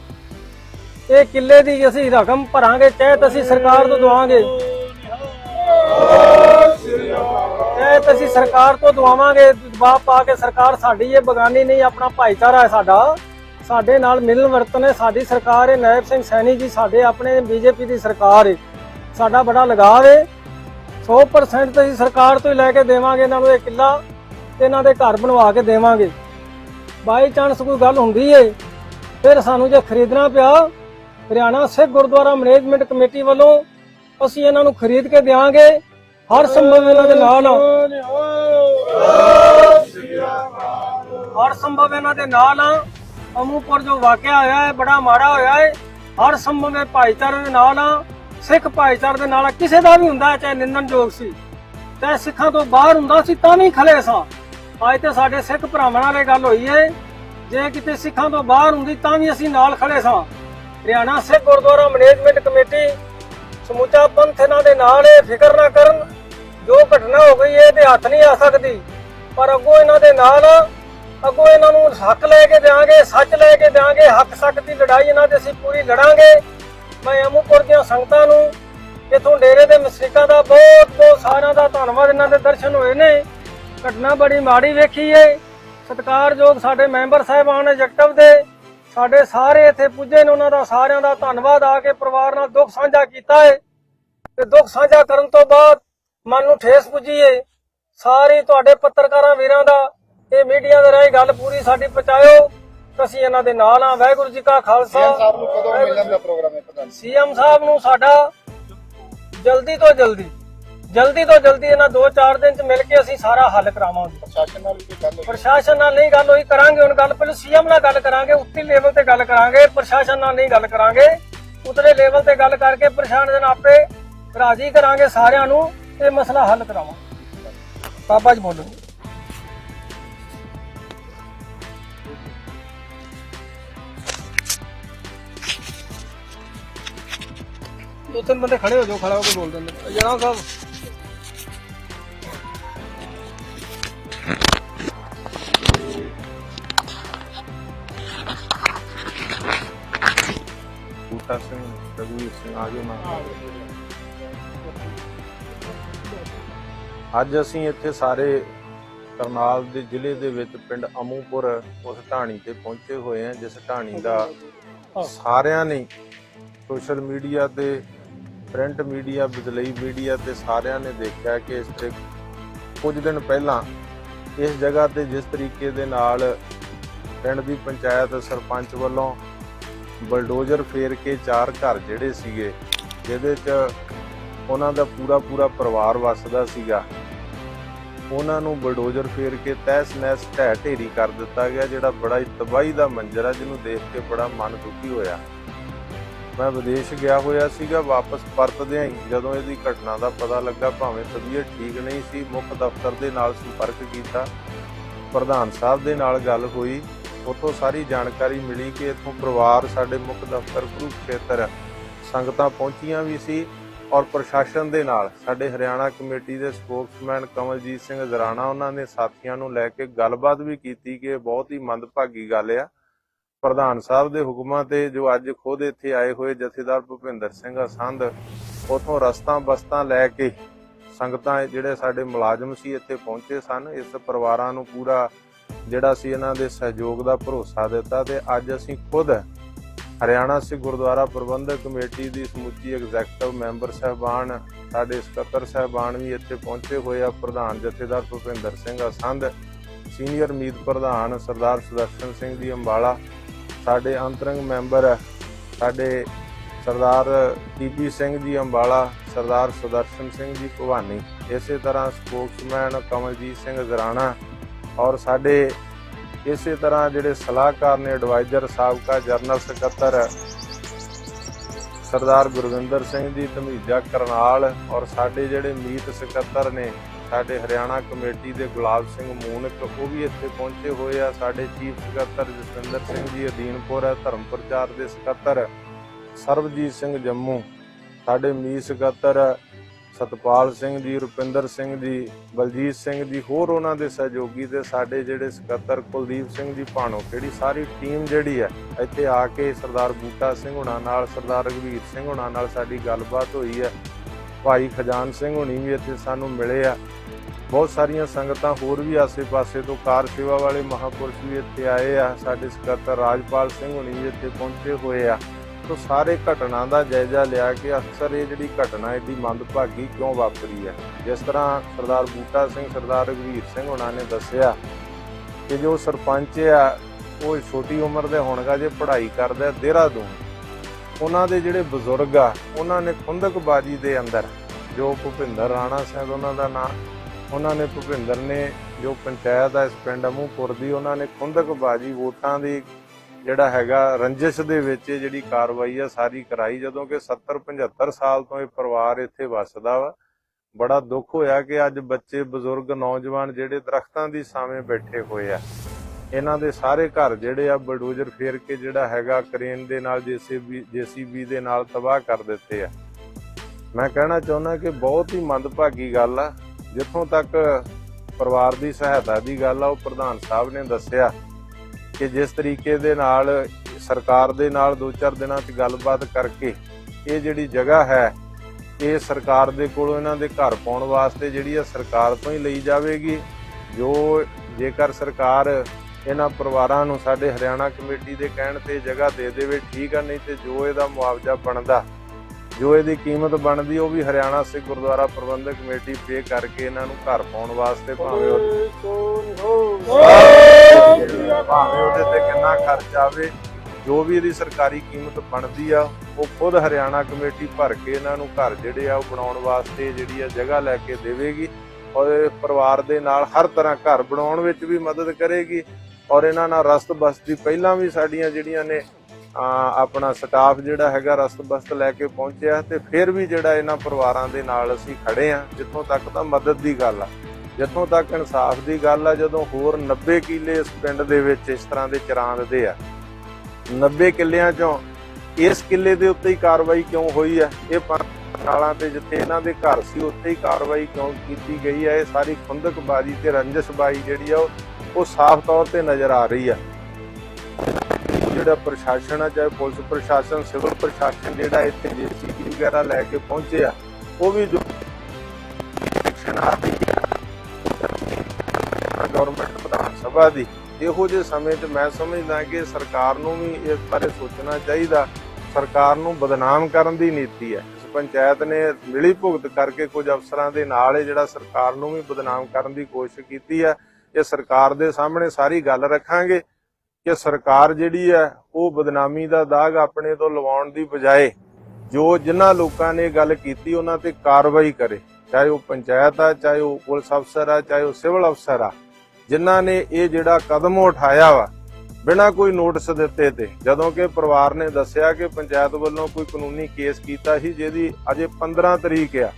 ਇਹ ਕਿੱਲੇ ਦੀ ਅਸੀਂ ਰਕਮ ਭਰਾਂਗੇ, ਚਾਹੇ ਅਸੀਂ ਸਰਕਾਰ ਤੋਂ ਦਵਾਵਾਂਗੇ। ਚਾਹੇ ਅਸੀਂ ਸਰਕਾਰ ਤੋਂ ਦਵਾਵਾਂਗੇ ਦਬਾਅ ਪਾ ਕੇ ਸਰਕਾਰ ਸਾਡੀ ਇਹ ਬਗਾਨੀ ਨਹੀਂ, ਆਪਣਾ ਭਾਈਚਾਰਾ ਹੈ ਸਾਡਾ। ਸਾਡੇ ਨਾਲ ਮਿਲਣ ਵਰਤਨ ਹੈ, ਸਾਡੀ ਸਰਕਾਰ ਹੈ ਨਾਇਬ ਸਿੰਘ ਸੈਣੀ ਜੀ ਸਾਡੇ ਆਪਣੇ ਬੀਜੇਪੀ ਦੀ ਸਰਕਾਰ ਹੈ ਸਾਡਾ ਬੜਾ ਲਗਾਵ ਏ। 100% ਤਾਂ ਅਸੀਂ ਸਰਕਾਰ ਤੋਂ ਹੀ ਲੈ ਕੇ ਦੇਵਾਂਗੇ, ਇਹਨਾਂ ਨੂੰ ਇਹ ਕਿੱਲਾ, ਤੇ ਇਹਨਾਂ ਦੇ ਘਰ ਬਣਵਾ ਕੇ ਦੇਵਾਂਗੇ। ਬਾਈ ਚਾਂਸ ਕੋਈ ਗੱਲ ਹੁੰਦੀ ਏ, ਫਿਰ ਸਾਨੂੰ ਜੇ ਖਰੀਦਣਾ ਪਿਆ, ਹਰਿਆਣਾ ਸਿੱਖ ਗੁਰਦੁਆਰਾ ਮੈਨੇਜਮੈਂਟ ਕਮੇਟੀ ਵੱਲੋਂ ਅਸੀਂ ਇਹਨਾਂ ਨੂੰ ਖਰੀਦ ਕੇ ਦੇਵਾਂਗੇ ਹਰ ਸੰਭਵ ਇਹਨਾਂ ਦੇ ਨਾਲ ਹਰ ਸੰਭਵ ਇਹਨਾਂ ਦੇ ਨਾਲ ਆ। ਅਮੂਪੁਰ ਜੋ ਵਾਕਿਆ ਹੋਇਆ ਹੈ, ਬੜਾ ਮਾੜਾ ਹੋਇਆ ਹੈ। ਹਰ ਸੰਭਵ ਭਾਈਚਾਰੇ ਦੇ ਨਾਲ ਆ। ਸਿੱਖ ਭਾਈਚਾਰੇ ਦੇ ਨਾਲ ਕਿਸੇ ਦਾ ਵੀ ਹੁੰਦਾ, ਚਾਹੇ ਨਿੰਦਣਯੋਗ ਸੀ, ਚਾਹੇ ਸਿੱਖਾਂ ਤੋਂ ਬਾਹਰ ਹੁੰਦਾ ਸੀ, ਤਾਂ ਵੀ ਖਲੇ ਸਾਂ। ਅੱਜ ਤੇ ਸਾਡੇ ਸਿੱਖ ਭਰਾਵਾਂ ਨਾਲ ਇਹ ਗੱਲ ਹੋਈ ਏ, ਜੇ ਕਿਤੇ ਸਿੱਖਾਂ ਤੋਂ ਬਾਹਰ ਹੁੰਦੀ, ਤਾਂ ਵੀ ਅਸੀਂ ਨਾਲ ਖੜੇ ਸਾਂ। ਹਰਿਆਣਾ ਸਿੱਖ ਗੁਰਦੁਆਰਾ ਮੈਨੇਜਮੈਂਟ ਕਮੇਟੀ, ਸਮੁੱਚਾ ਪੰਥ ਇਹਨਾਂ ਦੇ ਨਾਲ ਇਹ ਫਿਕਰ ਨਾ ਕਰਨ, ਜੋ ਘਟਨਾ ਹੋ ਗਈ ਏ ਤੇ ਹੱਥ ਨਹੀਂ ਆ ਸਕਦੀ। ਪਰ ਅੱਗੋਂ ਇਹਨਾਂ ਦੇ ਨਾਲ, ਅੱਗੋਂ ਇਹਨਾਂ ਨੂੰ ਹੱਕ ਲੈ ਕੇ ਦੇਾਂਗੇ ਸੱਚ ਲੈ ਕੇ ਦੇਾਂਗੇ ਹੱਕ ਸੱਚ ਦੀ ਲੜਾਈ ਇਹਨਾਂ ਦੇ ਅਸੀਂ ਪੂਰੀ ਲੜਾਂਗੇ। ਮੈਂ ਅਮੂਪੁਰ ਦੀਆਂ ਸੰਗਤਾਂ ਨੂੰ, ਇਥੋਂ ਡੇਰੇ ਦੇ ਮਸਰੀਕਾਂ ਦਾ ਬਹੁਤ ਬਹੁਤ ਸਾਰਿਆਂ ਦਾ ਧੰਨਵਾਦ, ਇਹਨਾਂ ਦੇ ਦਰਸ਼ਨ ਹੋਏ ਨੇ। ਘਟਨਾ ਬੜੀ ਮਾੜੀ ਵੇਖੀ ਏ। ਸਤਿਕਾਰਯੋਗ ਸਾਡੇ ਮੈਂਬਰ ਸਾਹਿਬਾਨ ਐਗਜ਼ੈਕਟਿਵ ਦੇ, ਸਾਡੇ ਸਾਰੇ ਇੱਥੇ ਪੁੱਜੇ ਨੇ, ਉਹਨਾਂ ਦਾ ਸਾਰਿਆਂ ਦਾ ਧੰਨਵਾਦ, ਆ ਕੇ ਪਰਿਵਾਰ ਨਾਲ ਦੁੱਖ ਸਾਂਝਾ ਕੀਤਾ ਏ। ਤੇ ਦੁੱਖ ਸਾਂਝਾ ਕਰਨ ਤੋਂ ਬਾਅਦ ਮਨ ਨੂੰ ਠੇਸ ਪੁੱਜੀ ਏ। ਸਾਰੇ ਤੁਹਾਡੇ ਪੱਤਰਕਾਰਾਂ ਵੀਰਾਂ ਦਾ, ਇਹ ਮੀਡੀਆ ਦੇ ਰਾਹੀਂ ਗੱਲ ਪੂਰੀ ਸਾਡੀ ਪਹੁੰਚਾਇਓ। ਅਸੀਂ ਇਹਨਾਂ ਦੇ ਨਾਲ ਆ ਵਾਹਿਗੁਰੂ ਜੀ ਕਾ ਖਾਲਸਾ। ਸੀਐਮ ਸਾਹਿਬ ਨੂੰ ਕਦੋਂ ਮਿਲਣ ਦਾ ਪ੍ਰੋਗਰਾਮ ਹੈ ਪ੍ਰਧਾਨ ਜੀ? ਸੀਐਮ ਸਾਹਿਬ ਨੂੰ ਸਾਡਾ ਜਲਦੀ ਤੋਂ ਜਲਦੀ ਜਲਦੀ ਤੋਂ ਜਲਦੀ ਇਹਨਾਂ 2-4 ਦਿਨ ਚ ਮਿਲ ਕੇ ਅਸੀਂ ਸਾਰਾ ਹੱਲ ਕਰਾਵਾਂਗੇ। ਪ੍ਰਸ਼ਾਸਨ ਨਾਲ ਵੀ ਗੱਲ ਹੋਈ? ਪ੍ਰਸ਼ਾਸਨ ਨਾਲ ਨਹੀਂ ਗੱਲ ਹੋਈ ਕਰਾਂਗੇ ਹੁਣ ਗੱਲ। ਪਹਿਲਾਂ ਸੀਐਮ ਨਾਲ ਗੱਲ ਕਰਾਂਗੇ ਉੱਤੇ ਲੈਵਲ ਤੇ ਗੱਲ ਕਰਾਂਗੇ ਪ੍ਰਸ਼ਾਸਨ ਨਾਲ ਨਹੀਂ ਗੱਲ ਕਰਾਂਗੇ। ਉਤਲੇ ਲੈਵਲ ਤੇ ਗੱਲ ਕਰਕੇ ਪ੍ਰਸ਼ਾਸਨ ਨਾਲ ਆਪੇ ਰਾਜੀ ਕਰਾਂਗੇ ਸਾਰਿਆਂ ਨੂੰ ਇਹ ਮਸਲਾ ਹੱਲ ਕਰਾਵਾਂਗੇ। ਬਾਬਾ ਜੀ ਬੋਲੋ। ਦੋ ਤਿੰਨ ਬੰਦੇ ਖੜੇ ਹੋ ਜਾਓ ਖੜਾ ਹੋ ਕੇ ਬੋਲ ਦਿੰਦੇ। ਜਣਾ ਸਾਹਿਬ। ਬੂਟਾ ਸਿੰਘ ਰਘੁਵੀਰ ਸਿੰਘ ਆਗੇ ਨਾ ਅੱਜ ਅਸੀਂ ਇੱਥੇ ਸਾਰੇ ਕਰਨਾਲ ਦੇ ਜ਼ਿਲ੍ਹੇ ਦੇ ਵਿੱਚ ਪਿੰਡ ਅਮੂਪੁਰ ਉਸ ਢਾਣੀ ਤੇ ਪਹੁੰਚੇ ਹੋਏ ਹਾਂ ਜਿਸ ਢਾਣੀ ਦਾ ਸਾਰਿਆਂ ਨੇ ਸੋਸ਼ਲ ਮੀਡੀਆ ਤੇ ਪ੍ਰਿੰਟ ਮੀਡੀਆ ਬਿਜਲਈ ਮੀਡੀਆ ਤੇ ਸਾਰਿਆਂ ਨੇ ਦੇਖਿਆ ਕਿ ਇਸ ਤੇ ਕੁਝ ਦਿਨ ਪਹਿਲਾਂ ਇਸ ਜਗ੍ਹਾ ਤੇ ਜਿਸ ਤਰੀਕੇ ਦੇ ਨਾਲ ਪਿੰਡ ਦੀ ਪੰਚਾਇਤ ਸਰਪੰਚ ਵੱਲੋਂ ਬਲਡੋਜ਼ਰ ਫੇਰ ਕੇ ਚਾਰ ਘਰ ਜਿਹੜੇ ਸੀਗੇ, ਜਿਹਦੇ 'ਚ ਉਹਨਾਂ ਦਾ ਪੂਰਾ ਪੂਰਾ ਪਰਿਵਾਰ ਵੱਸਦਾ ਸੀਗਾ। ਉਹਨਾਂ ਨੂੰ ਬਲਡੋਜ਼ਰ ਫੇਰ ਕੇ ਤਹਿਸ ਨਹਿਸ ਢਹਿ ਢੇਰੀ ਕਰ ਦਿੱਤਾ ਗਿਆ, ਜਿਹੜਾ ਬੜਾ ਹੀ ਤਬਾਹੀ ਦਾ ਮੰਜ਼ਰ ਆ, ਜਿਹਨੂੰ ਦੇਖ ਕੇ ਬੜਾ ਮਨ ਦੁਖੀ ਹੋਇਆ। ਮੈਂ ਵਿਦੇਸ਼ ਗਿਆ ਹੋਇਆ ਸੀਗਾ, ਵਾਪਸ ਪਰਤਦਿਆਂ ਹੀ ਜਦੋਂ ਇਹਦੀ ਘਟਨਾ ਦਾ ਪਤਾ ਲੱਗਾ, ਭਾਵੇਂ ਤਬੀਅਤ ਠੀਕ ਨਹੀਂ ਸੀ, ਮੁੱਖ ਦਫ਼ਤਰ ਦੇ ਨਾਲ ਸੰਪਰਕ ਕੀਤਾ, ਪ੍ਰਧਾਨ ਸਾਹਿਬ ਦੇ ਨਾਲ ਗੱਲ ਹੋਈ ਉਤੋਂ ਸਾਰੀ ਜਾਣਕਾਰੀ ਮਿਲੀ ਕਿ ਇਥੋਂ ਪਰਿਵਾਰ ਸਾਡੇ ਮੁੱਖ ਦਫ਼ਤਰ ਕੁਰੂਕਸ਼ੇਤਰ ਸੰਗਤਾਂ ਪਹੁੰਚੀਆਂ ਵੀ ਸੀ ਔਰ ਪ੍ਰਸ਼ਾਸਨ ਦੇ ਨਾਲ ਸਾਡੇ ਹਰਿਆਣਾ ਕਮੇਟੀ ਦੇ ਸਪੋਕਸਮੈਨ ਕਮਲਜੀਤ ਸਿੰਘ ਜ਼ਰਾਣਾ, ਉਹਨਾਂ ਨੇ ਸਾਥੀਆਂ ਨੂੰ ਲੈ ਕੇ ਗੱਲਬਾਤ ਵੀ ਕੀਤੀ ਕਿ ਇਹ ਬਹੁਤ ਹੀ ਮੰਦਭਾਗੀ ਗੱਲ ਆ। ਪ੍ਰਧਾਨ ਸਾਹਿਬ ਦੇ ਹੁਕਮਾਂ ਤੇ ਜੋ ਅੱਜ ਖੁਦ ਇੱਥੇ ਆਏ ਹੋਏ ਜਥੇਦਾਰ ਭੁਪਿੰਦਰ ਸਿੰਘ ਅਸੰਧ, ਉਥੋਂ ਰਸਤਾ ਬਸਤਾਂ ਲੈ ਕੇ ਸੰਗਤਾਂ ਜਿਹੜੇ ਸਾਡੇ ਮੁਲਾਜ਼ਮ ਸੀ ਇੱਥੇ ਪਹੁੰਚੇ ਸਨ, ਇਸ ਪਰਿਵਾਰਾਂ ਨੂੰ ਪੂਰਾ ਜਿਹੜਾ ਸੀ ਇਹਨਾਂ ਦੇ ਸਹਿਯੋਗ ਦਾ ਭਰੋਸਾ ਦਿੱਤਾ ਤੇ ਅੱਜ ਅਸੀਂ ਖੁਦ ਹਰਿਆਣਾ ਸਿੱਖ ਗੁਰਦੁਆਰਾ ਪ੍ਰਬੰਧਕ ਕਮੇਟੀ ਦੀ ਸਮੁੱਚੀ ਐਗਜ਼ੈਕਟਿਵ ਮੈਂਬਰ ਸਹਿਬਾਨ, ਸਾਡੇ ਸਕੱਤਰ ਸਹਿਬਾਨ ਵੀ ਇੱਥੇ ਪਹੁੰਚੇ ਹੋਏ ਆ, ਪ੍ਰਧਾਨ ਜਥੇਦਾਰ ਭੁਪਿੰਦਰ ਸਿੰਘ ਅਸੰਧ, ਸੀਨੀਅਰ ਮੀਤ ਪ੍ਰਧਾਨ ਸਰਦਾਰ ਸੁਦਰਸ਼ਨ ਸਿੰਘ ਜੀ ਅੰਬਾਲਾ ਸਾਡੇ ਅੰਤਰੰਗ ਮੈਂਬਰ ਸਾਡੇ ਸਰਦਾਰ ਟੀਪੀ ਸਿੰਘ ਜੀ ਅੰਬਾਲਾ, ਸਰਦਾਰ ਸੁਦਰਸ਼ਨ ਸਿੰਘ ਜੀ ਭਵਾਨੀ, ਇਸੇ ਤਰ੍ਹਾਂ ਸਪੋਕਸਮੈਨ ਕਮਲਜੀਤ ਸਿੰਘ ਗਰਾਣਾ ਔਰ ਸਾਡੇ ਇਸੇ ਤਰ੍ਹਾਂ ਜਿਹੜੇ ਸਲਾਹਕਾਰ ਨੇ ਐਡਵਾਈਜ਼ਰ ਸਾਬਕਾ ਜਨਰਲ ਸਕੱਤਰ ਸਰਦਾਰ ਗੁਰਵਿੰਦਰ ਸਿੰਘ ਜੀ ਧਮੀਜਾ ਕਰਨਾਲ ਔਰ ਸਾਡੇ ਜਿਹੜੇ ਮੀਤ ਸਕੱਤਰ ਨੇ ਸਾਡੇ ਹਰਿਆਣਾ ਕਮੇਟੀ ਦੇ ਗੁਲਾਬ ਸਿੰਘ ਮੂਨਕ, ਉਹ ਵੀ ਇੱਥੇ ਪਹੁੰਚੇ ਹੋਏ ਆ। ਸਾਡੇ ਚੀਫ ਸਕੱਤਰ ਜਸਵਿੰਦਰ ਸਿੰਘ ਜੀ ਅਧੀਨਪੁਰ ਹੈ ਧਰਮ ਪ੍ਰਚਾਰ ਦੇ ਸਕੱਤਰ ਸਰਬਜੀਤ ਸਿੰਘ ਜੰਮੂ। ਸਾਡੇ ਮੀਤ ਸਕੱਤਰ ਸਤਪਾਲ ਸਿੰਘ ਜੀ, ਰੁਪਿੰਦਰ ਸਿੰਘ ਜੀ, ਬਲਜੀਤ ਸਿੰਘ ਜੀ, ਹੋਰ ਉਹਨਾਂ ਦੇ ਸਹਿਯੋਗੀ ਤੇ ਸਾਡੇ ਜਿਹੜੇ ਸਕੱਤਰ ਕੁਲਦੀਪ ਸਿੰਘ ਜੀ ਭਾਣੋ ਕਿਹੜੀ ਸਾਰੀ ਟੀਮ ਜਿਹੜੀ ਹੈ ਇੱਥੇ ਆ ਕੇ ਸਰਦਾਰ ਬੂਟਾ ਸਿੰਘ ਹੁਣਾਂ ਨਾਲ, ਸਰਦਾਰ ਰਘਵੀਰ ਸਿੰਘ ਹੁਣਾਂ ਨਾਲ ਸਾਡੀ ਗੱਲਬਾਤ ਹੋਈ ਹੈ ਭਾਈ ਖਜਾਨ ਸਿੰਘ ਹੁਣੀ ਵੀ ਇੱਥੇ ਸਾਨੂੰ ਮਿਲੇ ਆ। ਬਹੁਤ ਸਾਰੀਆਂ ਸੰਗਤਾਂ ਹੋਰ ਵੀ ਆਸੇ-ਪਾਸੇ ਤੋਂ ਕਾਰ ਸੇਵਾ ਵਾਲੇ ਮਹਾਪੁਰਸ਼ ਵੀ ਇੱਥੇ ਆਏ ਆ। ਸਾਡੇ ਸਕੱਤਰ ਰਾਜਪਾਲ ਸਿੰਘ ਹੁਣੀ ਵੀ ਇੱਥੇ ਪਹੁੰਚੇ ਹੋਏ ਆ। ਤੋਂ ਸਾਰੇ ਘਟਨਾ ਦਾ ਜਾਇਜ਼ਾ ਲਿਆ ਕਿ ਅਕਸਰ ਇਹ ਜਿਹੜੀ ਘਟਨਾ ਇਹਦੀ ਮੰਦਭਾਗੀ ਕਿਉਂ ਵਾਪਰੀ ਹੈ? ਜਿਸ ਤਰ੍ਹਾਂ ਸਰਦਾਰ ਬੂਟਾ ਸਿੰਘ, ਸਰਦਾਰ ਰਘਵੀਰ ਸਿੰਘ ਉਹਨਾਂ ਨੇ ਦੱਸਿਆ ਕਿ ਜੋ ਸਰਪੰਚ ਆ, ਉਹ ਛੋਟੀ ਉਮਰ ਦੇ ਹੋਣਗਾ, ਜੇ ਪੜ੍ਹਾਈ ਕਰਦਾ ਹੈ ਦੇਹਰਾਦੂਨ। ਉਹਨਾਂ ਦੇ ਜਿਹੜੇ ਬਜ਼ੁਰਗ ਆ, ਉਹਨਾਂ ਨੇ ਖੁੰਦਕਬਾਜੀ ਦੇ ਅੰਦਰ, ਜੋ ਭੁਪਿੰਦਰ ਰਾਣਾ ਸਾਹਿਬ ਉਹਨਾਂ ਦਾ ਨਾਂ ਉਹਨਾਂ ਨੇ ਭੁਪਿੰਦਰ ਨੇ ਜੋ ਪੰਚਾਇਤ ਆ ਇਸ ਪਿੰਡ ਅਮੂਪੁਰ ਦੀ, ਉਹਨਾਂ ਨੇ ਖੁੰਦਕਬਾਜੀ ਵੋਟਾਂ ਦੀ ਜਿਹੜਾ ਹੈਗਾ ਰੰਜਿਸ਼ ਦੇ ਵਿੱਚ ਇਹ ਜਿਹੜੀ ਕਾਰਵਾਈ ਆ ਸਾਰੀ ਕਰਾਈ, ਜਦੋਂ ਕਿ 70 75 ਸਾਲ ਤੋਂ ਇਹ ਪਰਿਵਾਰ ਇੱਥੇ ਵੱਸਦਾ ਵਾ। ਬੜਾ ਦੁੱਖ ਹੋਇਆ ਕਿ ਅੱਜ ਬੱਚੇ, ਬਜ਼ੁਰਗ, ਨੌਜਵਾਨ ਜਿਹੜੇ ਦਰਖਤਾਂ ਦੀ ਸਾਵੇਂ ਬੈਠੇ ਹੋਏ ਆ, ਇਹਨਾਂ ਦੇ ਸਾਰੇ ਘਰ ਜਿਹੜੇ ਆ ਬਲਡੋਜ਼ਰ ਫੇਰ ਕੇ ਜਿਹੜਾ ਹੈਗਾ ਕ੍ਰੇਨ ਦੇ ਨਾਲ, ਜੀਸੀਬੀ ਜੀਸੀਬੀ ਦੇ ਨਾਲ ਤਬਾਹ ਕਰ ਦਿੱਤੇ ਆ। ਮੈਂ ਕਹਿਣਾ ਚਾਹੁੰਦਾ ਕਿ ਬਹੁਤ ਹੀ ਮੰਦਭਾਗੀ ਗੱਲ ਆ। ਜਿੱਥੋਂ ਤੱਕ ਪਰਿਵਾਰ ਦੀ ਸਹਾਇਤਾ ਦੀ ਗੱਲ ਆ, ਉਹ ਪ੍ਰਧਾਨ ਸਾਹਿਬ ਨੇ ਦੱਸਿਆ ਕਿ ਜਿਸ ਤਰੀਕੇ ਦੇ ਨਾਲ ਸਰਕਾਰ ਦੇ ਨਾਲ 2-4 ਦਿਨਾਂ 'ਚ ਗੱਲਬਾਤ ਕਰਕੇ ਇਹ ਜਿਹੜੀ ਜਗ੍ਹਾ ਹੈ, ਇਹ ਸਰਕਾਰ ਦੇ ਕੋਲੋਂ ਇਹਨਾਂ ਦੇ ਘਰ ਪਾਉਣ ਵਾਸਤੇ ਜਿਹੜੀ ਆ ਸਰਕਾਰ ਤੋਂ ਹੀ ਲਈ ਜਾਵੇਗੀ। ਜੋ ਜੇਕਰ ਸਰਕਾਰ ਇਹਨਾਂ ਪਰਿਵਾਰਾਂ ਨੂੰ ਸਾਡੇ ਹਰਿਆਣਾ ਕਮੇਟੀ ਦੇ ਕਹਿਣ ਤੇ ਜਗ੍ਹਾ ਦੇ ਦੇਵੇ, ਠੀਕ ਆ, ਨਹੀਂ ਤੇ ਜੋ ਇਹਦਾ ਮੁਆਵਜ਼ਾ ਬਣਦਾ ਜੋ ਇਹਦੀ ਕੀਮਤ ਬਣਦੀ, ਉਹ ਵੀ ਹਰਿਆਣਾ ਸਿੱਖ ਗੁਰਦੁਆਰਾ ਪ੍ਰਬੰਧਕ ਕਮੇਟੀ ਪੇ ਕਰਕੇ ਇਹਨਾਂ ਨੂੰ ਘਰ ਪਾਉਣ ਵਾਸਤੇ, ਭਾਵੇਂ ਭਾਵੇਂ ਉਹਦੇ ਤੇ ਕਿੰਨਾ ਖਰਚ ਆਵੇ, ਜੋ ਵੀ ਇਹਦੀ ਸਰਕਾਰੀ ਕੀਮਤ ਬਣਦੀ ਆ, ਉਹ ਖੁਦ ਹਰਿਆਣਾ ਕਮੇਟੀ ਭਰ ਕੇ ਇਹਨਾਂ ਨੂੰ ਘਰ ਜਿਹੜੇ ਆ, ਉਹ ਬਣਾਉਣ ਵਾਸਤੇ ਜਿਹੜੀ ਆ ਜਗ੍ਹਾ ਲੈ ਕੇ ਦੇਵੇਗੀ ਔਰ ਇਹ ਪਰਿਵਾਰ ਦੇ ਨਾਲ ਹਰ ਤਰ੍ਹਾਂ ਘਰ ਬਣਾਉਣ ਵਿੱਚ ਵੀ ਮਦਦ ਕਰੇਗੀ ਔਰ ਇਹਨਾਂ ਨਾਲ ਰਸਤ ਬਸਤੀ ਪਹਿਲਾਂ ਵੀ ਸਾਡੀਆਂ ਜਿਹੜੀਆਂ ਨੇ ਆਪਣਾ ਸਟਾਫ ਜਿਹੜਾ ਹੈਗਾ ਰਸਤ ਬਸਤ ਲੈ ਕੇ ਪਹੁੰਚਿਆ ਤੇ ਫਿਰ ਵੀ ਜਿਹੜਾ ਇਹਨਾਂ ਪਰਿਵਾਰਾਂ ਦੇ ਨਾਲ ਅਸੀਂ ਖੜੇ ਆ ਜਿੱਥੋਂ ਤੱਕ ਤਾਂ ਮਦਦ ਦੀ ਗੱਲ ਆ। ਜਿੱਥੋਂ ਤੱਕ ਇਨਸਾਫ ਦੀ ਗੱਲ ਆ, ਜਦੋਂ ਹੋਰ 90 ਕਿੱਲੇ ਇਸ ਪਿੰਡ ਦੇ ਵਿੱਚ ਇਸ ਤਰ੍ਹਾਂ ਦੇ ਚਰਾਂਦ ਦੇ ਆ। 90 ਕਿੱਲਿਆਂ ਚੋਂ ਇਸ ਕਿੱਲੇ ਦੇ ਉੱਤੇ ਹੀ ਕਾਰਵਾਈ ਕਿਉਂ ਹੋਈ ਹੈ ਇਹ ਨਾਲਾਂ ਤੇ ਜਿੱਥੇ ਇਹਨਾਂ ਦੇ ਘਰ ਸੀ, ਉੱਥੇ ਹੀ ਕਾਰਵਾਈ ਕਿਉਂ ਕੀਤੀ ਗਈ ਹੈ ਇਹ ਸਾਰੀ ਖੁੰਦਕਬਾਜ਼ੀ ਤੇ ਰੰਜਸਬਾਜ਼ੀ ਜਿਹੜੀ ਆ, ਉਹ- ਉਹ ਸਾਫ਼ ਤੌਰ ਤੇ ਨਜ਼ਰ ਆ ਰਹੀ ਆ। ਜਿਹੜਾ ਪ੍ਰਸ਼ਾਸਨ ਆ, ਚਾਹੇ ਪੁਲਿਸ ਪ੍ਰਸ਼ਾਸਨ, ਸਿਵਲ ਪ੍ਰਸ਼ਾਸਨ ਜਿਹੜਾ ਇੱਥੇ ਜੀਸੀਬੀ ਵਗੈਰਾ ਲੈ ਕੇ ਪਹੁੰਚੇ ਆ, ਉਹ ਵੀ ਜੋ ਐਕਸ਼ਨ ਆ ਰਹੀ ਹੈ ਗਵਰਨਮੈਂਟ ਪ੍ਰਧਾਨ ਸਭਾ ਦੀ। ਇਹੋ ਜਿਹੇ ਸਮੇਂ 'ਚ ਮੈਂ ਸਮਝਦਾ ਕਿ ਸਰਕਾਰ ਨੂੰ ਵੀ ਇਸ ਬਾਰੇ ਸੋਚਣਾ ਚਾਹੀਦਾ। ਸਰਕਾਰ ਨੂੰ ਬਦਨਾਮ ਕਰਨ ਦੀ ਨੀਤੀ ਹੈ ਇਸ ਪੰਚਾਇਤ ਨੇ ਮਿਲੀ ਭੁਗਤ ਕਰਕੇ ਕੁਝ ਅਫਸਰਾਂ ਦੇ ਨਾਲ ਇਹ ਜਿਹੜਾ ਸਰਕਾਰ ਨੂੰ ਵੀ ਬਦਨਾਮ ਕਰਨ ਦੀ ਕੋਸ਼ਿਸ਼ ਕੀਤੀ ਹੈ ਇਹ ਸਰਕਾਰ ਦੇ ਸਾਹਮਣੇ ਸਾਰੀ ਗੱਲ ਰੱਖਾਂਗੇ। ਕਿ ਸਰਕਾਰ ਜਿਹੜੀ ਹੈ, ਉਹ ਬਦਨਾਮੀ ਦਾ ਦਾਗ ਆਪਣੇ ਤੋਂ ਲਵਾਉਣ ਦੀ ਬਜਾਏ ਜੋ ਜਿਨ੍ਹਾਂ ਲੋਕਾਂ ਨੇ ਗੱਲ ਕੀਤੀ, ਉਹਨਾਂ ਤੇ ਕਾਰਵਾਈ ਕਰੇ। ਚਾਹੇ ਉਹ ਪੰਚਾਇਤ ਆ, ਚਾਹੇ ਉਹ ਪੁਲਿਸ ਅਫਸਰ ਆ, ਚਾਹੇ ਉਹ ਸਿਵਲ ਅਫਸਰ ਆ, ਜਿਨ੍ਹਾਂ ਨੇ ਇਹ ਜਿਹੜਾ ਕਦਮ ਉਠਾਇਆ ਵਾ, ਬਿਨਾਂ ਕੋਈ ਨੋਟਿਸ ਦਿੱਤੇ ਤੇ। ਜਦੋਂ ਕਿ ਪਰਿਵਾਰ ਨੇ ਦੱਸਿਆ ਕਿ ਪੰਚਾਇਤ ਵੱਲੋਂ ਕੋਈ ਕਾਨੂੰਨੀ ਕੇਸ ਕੀਤਾ ਸੀ, ਜਿਹਦੀ ਅਜੇ 15 ਤਰੀਕ ਆ।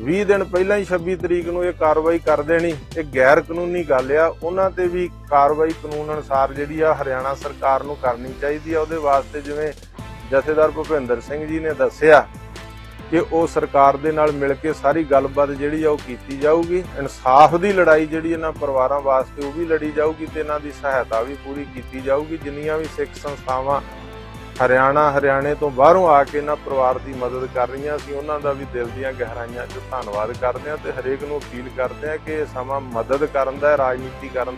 20 ਦਿਨ ਪਹਿਲਾਂ ਹੀ 26 ਤਰੀਕ ਨੂੰ ਇਹ ਕਾਰਵਾਈ ਕਰ ਦੇਣੀ, ਇਹ ਗੈਰ ਕਾਨੂੰਨੀ ਗੱਲ ਆ, ਉਹਨਾਂ ਤੇ ਵੀ ਕਾਰਵਾਈ ਕਾਨੂੰਨ ਅਨੁਸਾਰ ਜਿਹੜੀ ਆ ਹਰਿਆਣਾ ਸਰਕਾਰ ਨੂੰ ਕਰਨੀ ਚਾਹੀਦੀ ਆ, ਉਹਦੇ ਵਾਸਤੇ ਜਿਵੇਂ ਜਥੇਦਾਰ ਭੁਪਿੰਦਰ ਸਿੰਘ ਜੀ ਨੇ ਦੱਸਿਆ ਕਿ ਉਹ ਸਰਕਾਰ ਦੇ ਨਾਲ ਮਿਲ ਕੇ ਸਾਰੀ ਗੱਲਬਾਤ ਜਿਹੜੀ ਆ ਉਹ ਕੀਤੀ ਜਾਊਗੀ, ਇਨਸਾਫ ਦੀ ਲੜਾਈ ਜਿਹੜੀ ਇਹਨਾਂ ਪਰਿਵਾਰਾਂ ਵਾਸਤੇ ਉਹ ਵੀ ਲੜੀ ਜਾਊਗੀ ਤੇ ਇਹਨਾਂ ਦੀ ਸਹਾਇਤਾ ਵੀ ਪੂਰੀ ਕੀਤੀ ਜਾਊਗੀ, ਜਿੰਨੀਆਂ ਵੀ ਸਿੱਖ ਸੰਸਥਾਵਾਂ ਹਰਿਆਣਾ, ਹਰਿਆਣੇ ਤੋਂ ਬਾਹਰੋਂ ਆ ਕੇ ਇਹਨਾਂ ਪਰਿਵਾਰ ਦੀ ਮਦਦ ਕਰ ਰਹੀਆਂ ਸੀ, ਉਹਨਾਂ ਦਾ ਵੀ ਦਿਲ ਦੀਆਂ ਗਹਿਰਾਈਆਂ 'ਚ ਧੰਨਵਾਦ ਕਰਦੇ ਹਾਂ ਤੇ ਹਰੇਕ ਨੂੰ ਅਪੀਲ ਕਰਦੇ ਹਾਂ ਕਿ ਇਹ ਸਮਾਂ ਮਦਦ ਕਰਨ ਦਾ ਰਾਜਨੀਤੀ ਕਰਨ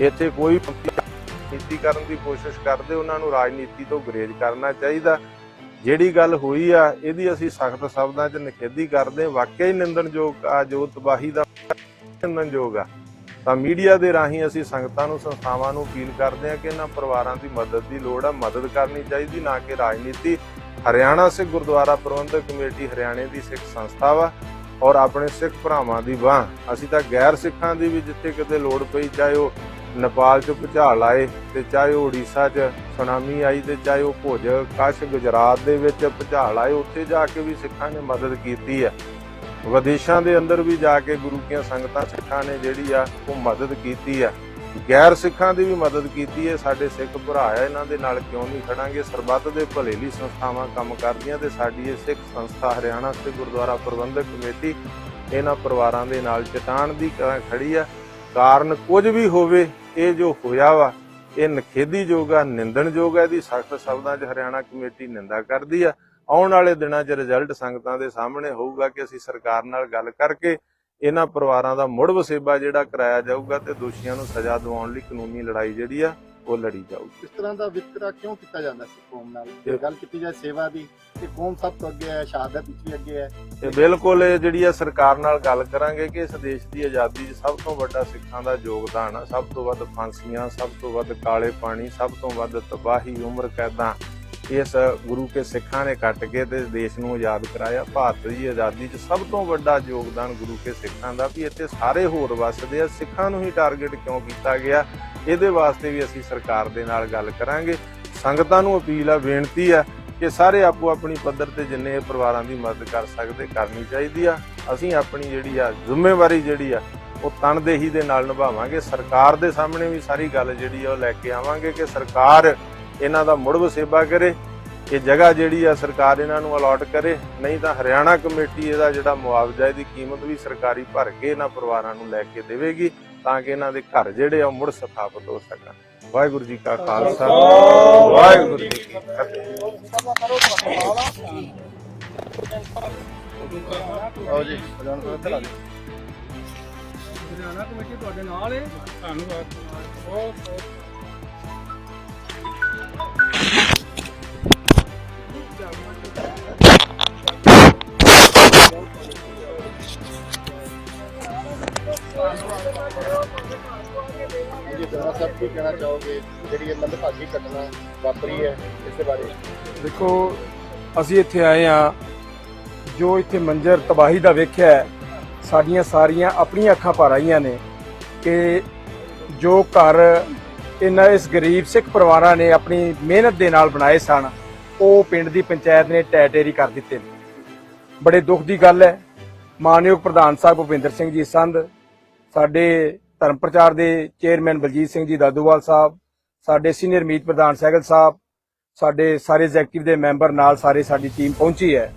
ਇੱਥੇ ਕੋਈ ਰਾਜਨੀਤੀ ਕਰਨ ਦੀ ਕੋਸ਼ਿਸ਼ ਕਰਦੇ, ਉਹਨਾਂ ਨੂੰ ਰਾਜਨੀਤੀ ਤੋਂ ਗੁਰੇਜ਼ ਕਰਨਾ ਚਾਹੀਦਾ। ਜਿਹੜੀ ਗੱਲ ਹੋਈ ਆ, ਇਹਦੀ ਅਸੀਂ ਸਖਤ ਸ਼ਬਦਾਂ 'ਚ ਨਿਖੇਧੀ ਕਰਦੇ ਵਾਕਿਆ ਹੀ ਨਿੰਦਣਯੋਗ ਆ ਜੋ ਤਬਾਹੀ ਦਾ ਨਿੰਦਣਯੋਗ ਆ। ਤਾਂ ਮੀਡੀਆ ਦੇ ਰਾਹੀਂ ਅਸੀਂ ਸੰਗਤਾਂ ਨੂੰ, ਸੰਸਥਾਵਾਂ ਨੂੰ ਅਪੀਲ ਕਰਦੇ ਹਾਂ ਕਿ ਇਹਨਾਂ ਪਰਿਵਾਰਾਂ ਦੀ ਮਦਦ ਦੀ ਲੋੜ ਹੈ ਮਦਦ ਕਰਨੀ ਚਾਹੀਦੀ, ਨਾ ਕਿ ਰਾਜਨੀਤੀ। ਹਰਿਆਣਾ ਸਿੱਖ ਗੁਰਦੁਆਰਾ ਪ੍ਰਬੰਧਕ ਕਮੇਟੀ ਹਰਿਆਣੇ ਦੀ ਸਿੱਖ ਸੰਸਥਾ ਵਾ ਔਰ ਆਪਣੇ ਸਿੱਖ ਭਰਾਵਾਂ ਦੀ ਬਾਹ। ਅਸੀਂ ਤਾਂ ਗੈਰ ਸਿੱਖਾਂ ਦੀ ਵੀ ਜਿੱਥੇ ਕਿਤੇ ਲੋੜ ਪਈ, ਚਾਹੇ ਉਹ ਨੇਪਾਲ ਚ ਭੁਚਾਲ ਆਏ ਤੇ ਚਾਹੇ ਉਹ ਉੜੀਸਾ ਚ ਸੁਨਾਮੀ ਆਈ ਤੇ ਚਾਹੇ ਉਹ ਭੁਜ, ਕਸ਼, ਗੁਜਰਾਤ ਦੇ ਵਿੱਚ ਭੁਚਾਲ ਆਏ, ਉੱਥੇ ਜਾ ਕੇ ਵੀ ਸਿੱਖਾਂ ਨੇ ਮਦਦ ਕੀਤੀ ਹੈ ਵਿਦੇਸ਼ਾਂ ਦੇ ਅੰਦਰ ਵੀ ਜਾ ਕੇ ਗੁਰੂ ਕੀਆਂ ਸੰਗਤਾਂ ਸਿੱਖਾਂ ਨੇ ਜਿਹੜੀ ਆ ਉਹ ਮਦਦ ਕੀਤੀ ਆ। ਗੈਰ ਸਿੱਖਾਂ ਦੀ ਵੀ ਮਦਦ ਕੀਤੀ ਹੈ ਸਾਡੇ ਸਿੱਖ ਭਰਾ ਆ, ਇਹਨਾਂ ਦੇ ਨਾਲ ਕਿਉਂ ਨਹੀਂ ਖੜਾਂਗੇ? ਸਰਬੱਤ ਦੇ ਭਲੇ ਲਈ ਸੰਸਥਾਵਾਂ ਕੰਮ ਕਰਦੀਆਂ ਤੇ ਸਾਡੀ ਇਹ ਸਿੱਖ ਸੰਸਥਾ ਹਰਿਆਣਾ ਸਿੱਖ ਗੁਰਦੁਆਰਾ ਪ੍ਰਬੰਧਕ ਕਮੇਟੀ ਇਹਨਾਂ ਪਰਿਵਾਰਾਂ ਦੇ ਨਾਲ ਚਟਾਨ ਦੀ ਤਰ੍ਹਾਂ ਖੜੀ ਆ। ਕਾਰਨ ਕੁਝ ਵੀ ਹੋਵੇ, ਇਹ ਜੋ ਹੋਇਆ ਵਾ, ਇਹ ਨਖੇਦੀਯੋਗ ਆ, ਨਿੰਦਣਯੋਗ ਹੈ ਇਹਦੀ ਸਖਤ ਸ਼ਬਦਾਂ 'ਚ ਹਰਿਆਣਾ ਕਮੇਟੀ ਨਿੰਦਾ ਕਰਦੀ ਆ। ਆਉਣ ਵਾਲੇ ਦਿਨਾਂ 'ਚ ਰਿਜ਼ਲਟ ਸੰਗਤਾਂ ਦੇ ਸਾਹਮਣੇ ਹੋਊਗਾ ਕਿ ਅਸੀਂ ਸਰਕਾਰ ਨਾਲ ਗੱਲ ਕਰਕੇ ਇਹਨਾਂ ਪਰਿਵਾਰਾਂ ਦਾ ਮੁੜ ਵਸੇਬਾ ਜਿਹੜਾ ਕਰਾਇਆ ਜਾਊਗਾ ਤੇ ਦੋਸ਼ੀਆਂ ਨੂੰ ਸਜ਼ਾ ਦਿਵਾਉਣ ਲਈ ਕਾਨੂੰਨੀ ਲੜਾਈ ਜਿਹੜੀ ਆ ਉਹ ਲੜੀ ਜਾਊਗੀ। ਇਸ ਤਰ੍ਹਾਂ ਦਾ ਵਿਤਕਰਾ ਕਿਉਂ ਕੀਤਾ ਜਾਂਦਾ ਸੀ ਕੌਮ ਨਾਲ? ਜੇ ਗੱਲ ਕੀਤੀ ਜਾਏ ਸੇਵਾ ਦੀ ਤੇ ਕੌਮ ਸਭ ਤੋਂ ਅੱਗੇ ਹੈ ਸ਼ਹਾਦਤ ਵਿੱਚ ਵੀ ਅੱਗੇ ਹੈ। ਤੇ ਬਿਲਕੁਲ ਇਹ ਜਿਹੜੀ ਆ ਸਰਕਾਰ ਨਾਲ ਗੱਲ ਕਰਾਂਗੇ ਕਿ ਇਸ ਦੇਸ਼ ਦੀ ਆਜ਼ਾਦੀ 'ਚ ਸਭ ਤੋਂ ਵੱਡਾ ਸਿੱਖਾਂ ਦਾ ਯੋਗਦਾਨ ਆ ਸਭ ਤੋਂ ਵੱਧ ਫਾਂਸੀਆਂ ਸਭ ਤੋਂ ਵੱਧ ਕਾਲੇ ਪਾਣੀ ਸਭ ਤੋਂ ਵੱਧ ਤਬਾਹੀ ਉਮਰ ਕੈਦਾਂ। ਇਸ ਗੁਰੂ ਕੇ ਸਿੱਖਾਂ ਨੇ ਕੱਟ ਕੇ ਤੇ ਦੇਸ਼ ਨੂੰ ਆਜ਼ਾਦ ਕਰਾਇਆ। ਭਾਰਤ ਦੀ ਆਜ਼ਾਦੀ 'ਚ ਸਭ ਤੋਂ ਵੱਡਾ ਯੋਗਦਾਨ ਗੁਰੂ ਕੇ ਸਿੱਖਾਂ ਦਾ ਵੀ ਇੱਥੇ ਸਾਰੇ ਹੋਰ ਵੱਸਦੇ ਆ। ਸਿੱਖਾਂ ਨੂੰ ਹੀ ਟਾਰਗੇਟ ਕਿਉਂ ਕੀਤਾ ਗਿਆ? ਇਹਦੇ ਵਾਸਤੇ ਵੀ ਅਸੀਂ ਸਰਕਾਰ ਦੇ ਨਾਲ ਗੱਲ ਕਰਾਂਗੇ। ਸੰਗਤਾਂ ਨੂੰ ਅਪੀਲ ਆ, ਬੇਨਤੀ ਆ ਕਿ ਸਾਰੇ ਆਪੋ ਆਪਣੀ ਪੱਧਰ ਤੇ ਜਿੰਨੇ ਪਰਿਵਾਰਾਂ ਦੀ ਮਦਦ ਕਰ ਸਕਦੇ, ਕਰਨੀ ਚਾਹੀਦੀ ਆ। ਅਸੀਂ ਆਪਣੀ ਜਿਹੜੀ ਆ ਜ਼ਿੰਮੇਵਾਰੀ ਜਿਹੜੀ ਆ, ਉਹ ਤਨਦੇਹੀ ਦੇ ਨਾਲ ਨਿਭਾਵਾਂਗੇ। ਸਰਕਾਰ ਦੇ ਸਾਹਮਣੇ ਵੀ ਸਾਰੀ ਗੱਲ ਜਿਹੜੀ ਆ, ਉਹ ਲੈ ਕੇ ਆਵਾਂਗੇ ਕਿ ਸਰਕਾਰ ਇਹਨਾਂ ਦਾ ਮੁੜ ਵਸੇਬਾ ਕਰੇ ਇਹ ਜਗ੍ਹਾ ਜਿਹੜੀ ਆ ਸਰਕਾਰ ਇਹਨਾਂ ਨੂੰ ਅਲਾਟ ਕਰੇ ਨਹੀਂ ਤਾਂ ਹਰਿਆਣਾ ਕਮੇਟੀ ਇਹਦਾ ਜਿਹੜਾ ਮੁਆਵਜ਼ਾ ਇਹਦੀ ਕੀਮਤ ਵੀ ਸਰਕਾਰੀ ਭਰ ਕੇ ਇਹਨਾਂ ਪਰਿਵਾਰਾਂ ਨੂੰ ਲੈ ਕੇ ਦੇਵੇਗੀ ਤਾਂ ਕਿ ਇਹਨਾਂ ਦੇ ਘਰ ਜਿਹੜੇ ਆ ਮੁੜ ਸਥਾਪਿਤ ਹੋ ਸਕਣ। ਵਾਹਿਗੁਰੂ ਜੀ ਕਾ ਖਾਲਸਾ ਵਾਹਿਗੁਰੂ ਜੀ ਕੀ ਫਤਿਹ। ਆਓ ਜੀ। ਜਾਨ ਤੋਂ। ਹਰਿਆਣਾ ਕਮੇਟੀ ਤੁਹਾਡੇ ਨਾਲ ਹੈ ਧੰਨਵਾਦ। ਬਹੁਤ ਬਹੁਤ ਜੀ, ਜਰਾ ਸਭ ਕੀ ਕਹਿਣਾ ਚਾਹੋਗੇ? ਜਿਹੜੀ ਇਹ ਮੰਦਭਾਗੀ ਘਟਨਾ ਵਾਪਰੀ ਹੈ, ਇਸ ਦੇ ਬਾਰੇ? ਦੇਖੋ, ਅਸੀਂ ਇੱਥੇ ਆਏ ਆ ਜੋ ਇੱਥੇ ਮੰਜ਼ਰ ਤਬਾਹੀ ਦਾ ਵੇਖਿਆ ਸਾਡੀਆਂ ਸਾਰੀਆਂ ਆਪਣੀਆਂ ਅੱਖਾਂ ਭਰ ਆਈਆਂ ਨੇ ਕਿ ਜੋ ਘਰ ਇਹਨਾਂ ਇਸ ਗਰੀਬ ਸਿੱਖ ਪਰਿਵਾਰਾਂ ਨੇ ਆਪਣੀ ਮਿਹਨਤ ਦੇ ਨਾਲ ਬਣਾਏ ਸਨ ਉਹ ਪਿੰਡ ਦੀ ਪੰਚਾਇਤ ਨੇ ਟੈਟੇਰੀ ਕਰ ਦਿੱਤੇ ਨੇ। ਬੜੇ ਦੁੱਖ ਦੀ ਗੱਲ ਹੈ। ਮਾਨਯੋਗ ਪ੍ਰਧਾਨ ਸਾਹਿਬ ਭੁਪਿੰਦਰ ਸਿੰਘ ਜੀ ਸੰਧ, ਸਾਡੇ ਧਰਮ ਪ੍ਰਚਾਰ ਦੇ ਚੇਅਰਮੈਨ ਬਲਜੀਤ ਸਿੰਘ ਜੀ ਦਾਦੂਵਾਲ ਸਾਹਿਬ, ਸਾਡੇ ਸੀਨੀਅਰ ਮੀਤ ਪ੍ਰਧਾਨ ਸਹਿਗਲ ਸਾਹਿਬ, ਸਾਡੇ ਸਾਰੇ ਐਗਜ਼ੈਕਟਿਵ ਦੇ ਮੈਂਬਰ ਨਾਲ ਸਾਰੇ ਸਾਡੀ ਟੀਮ ਪਹੁੰਚੀ ਹੈ।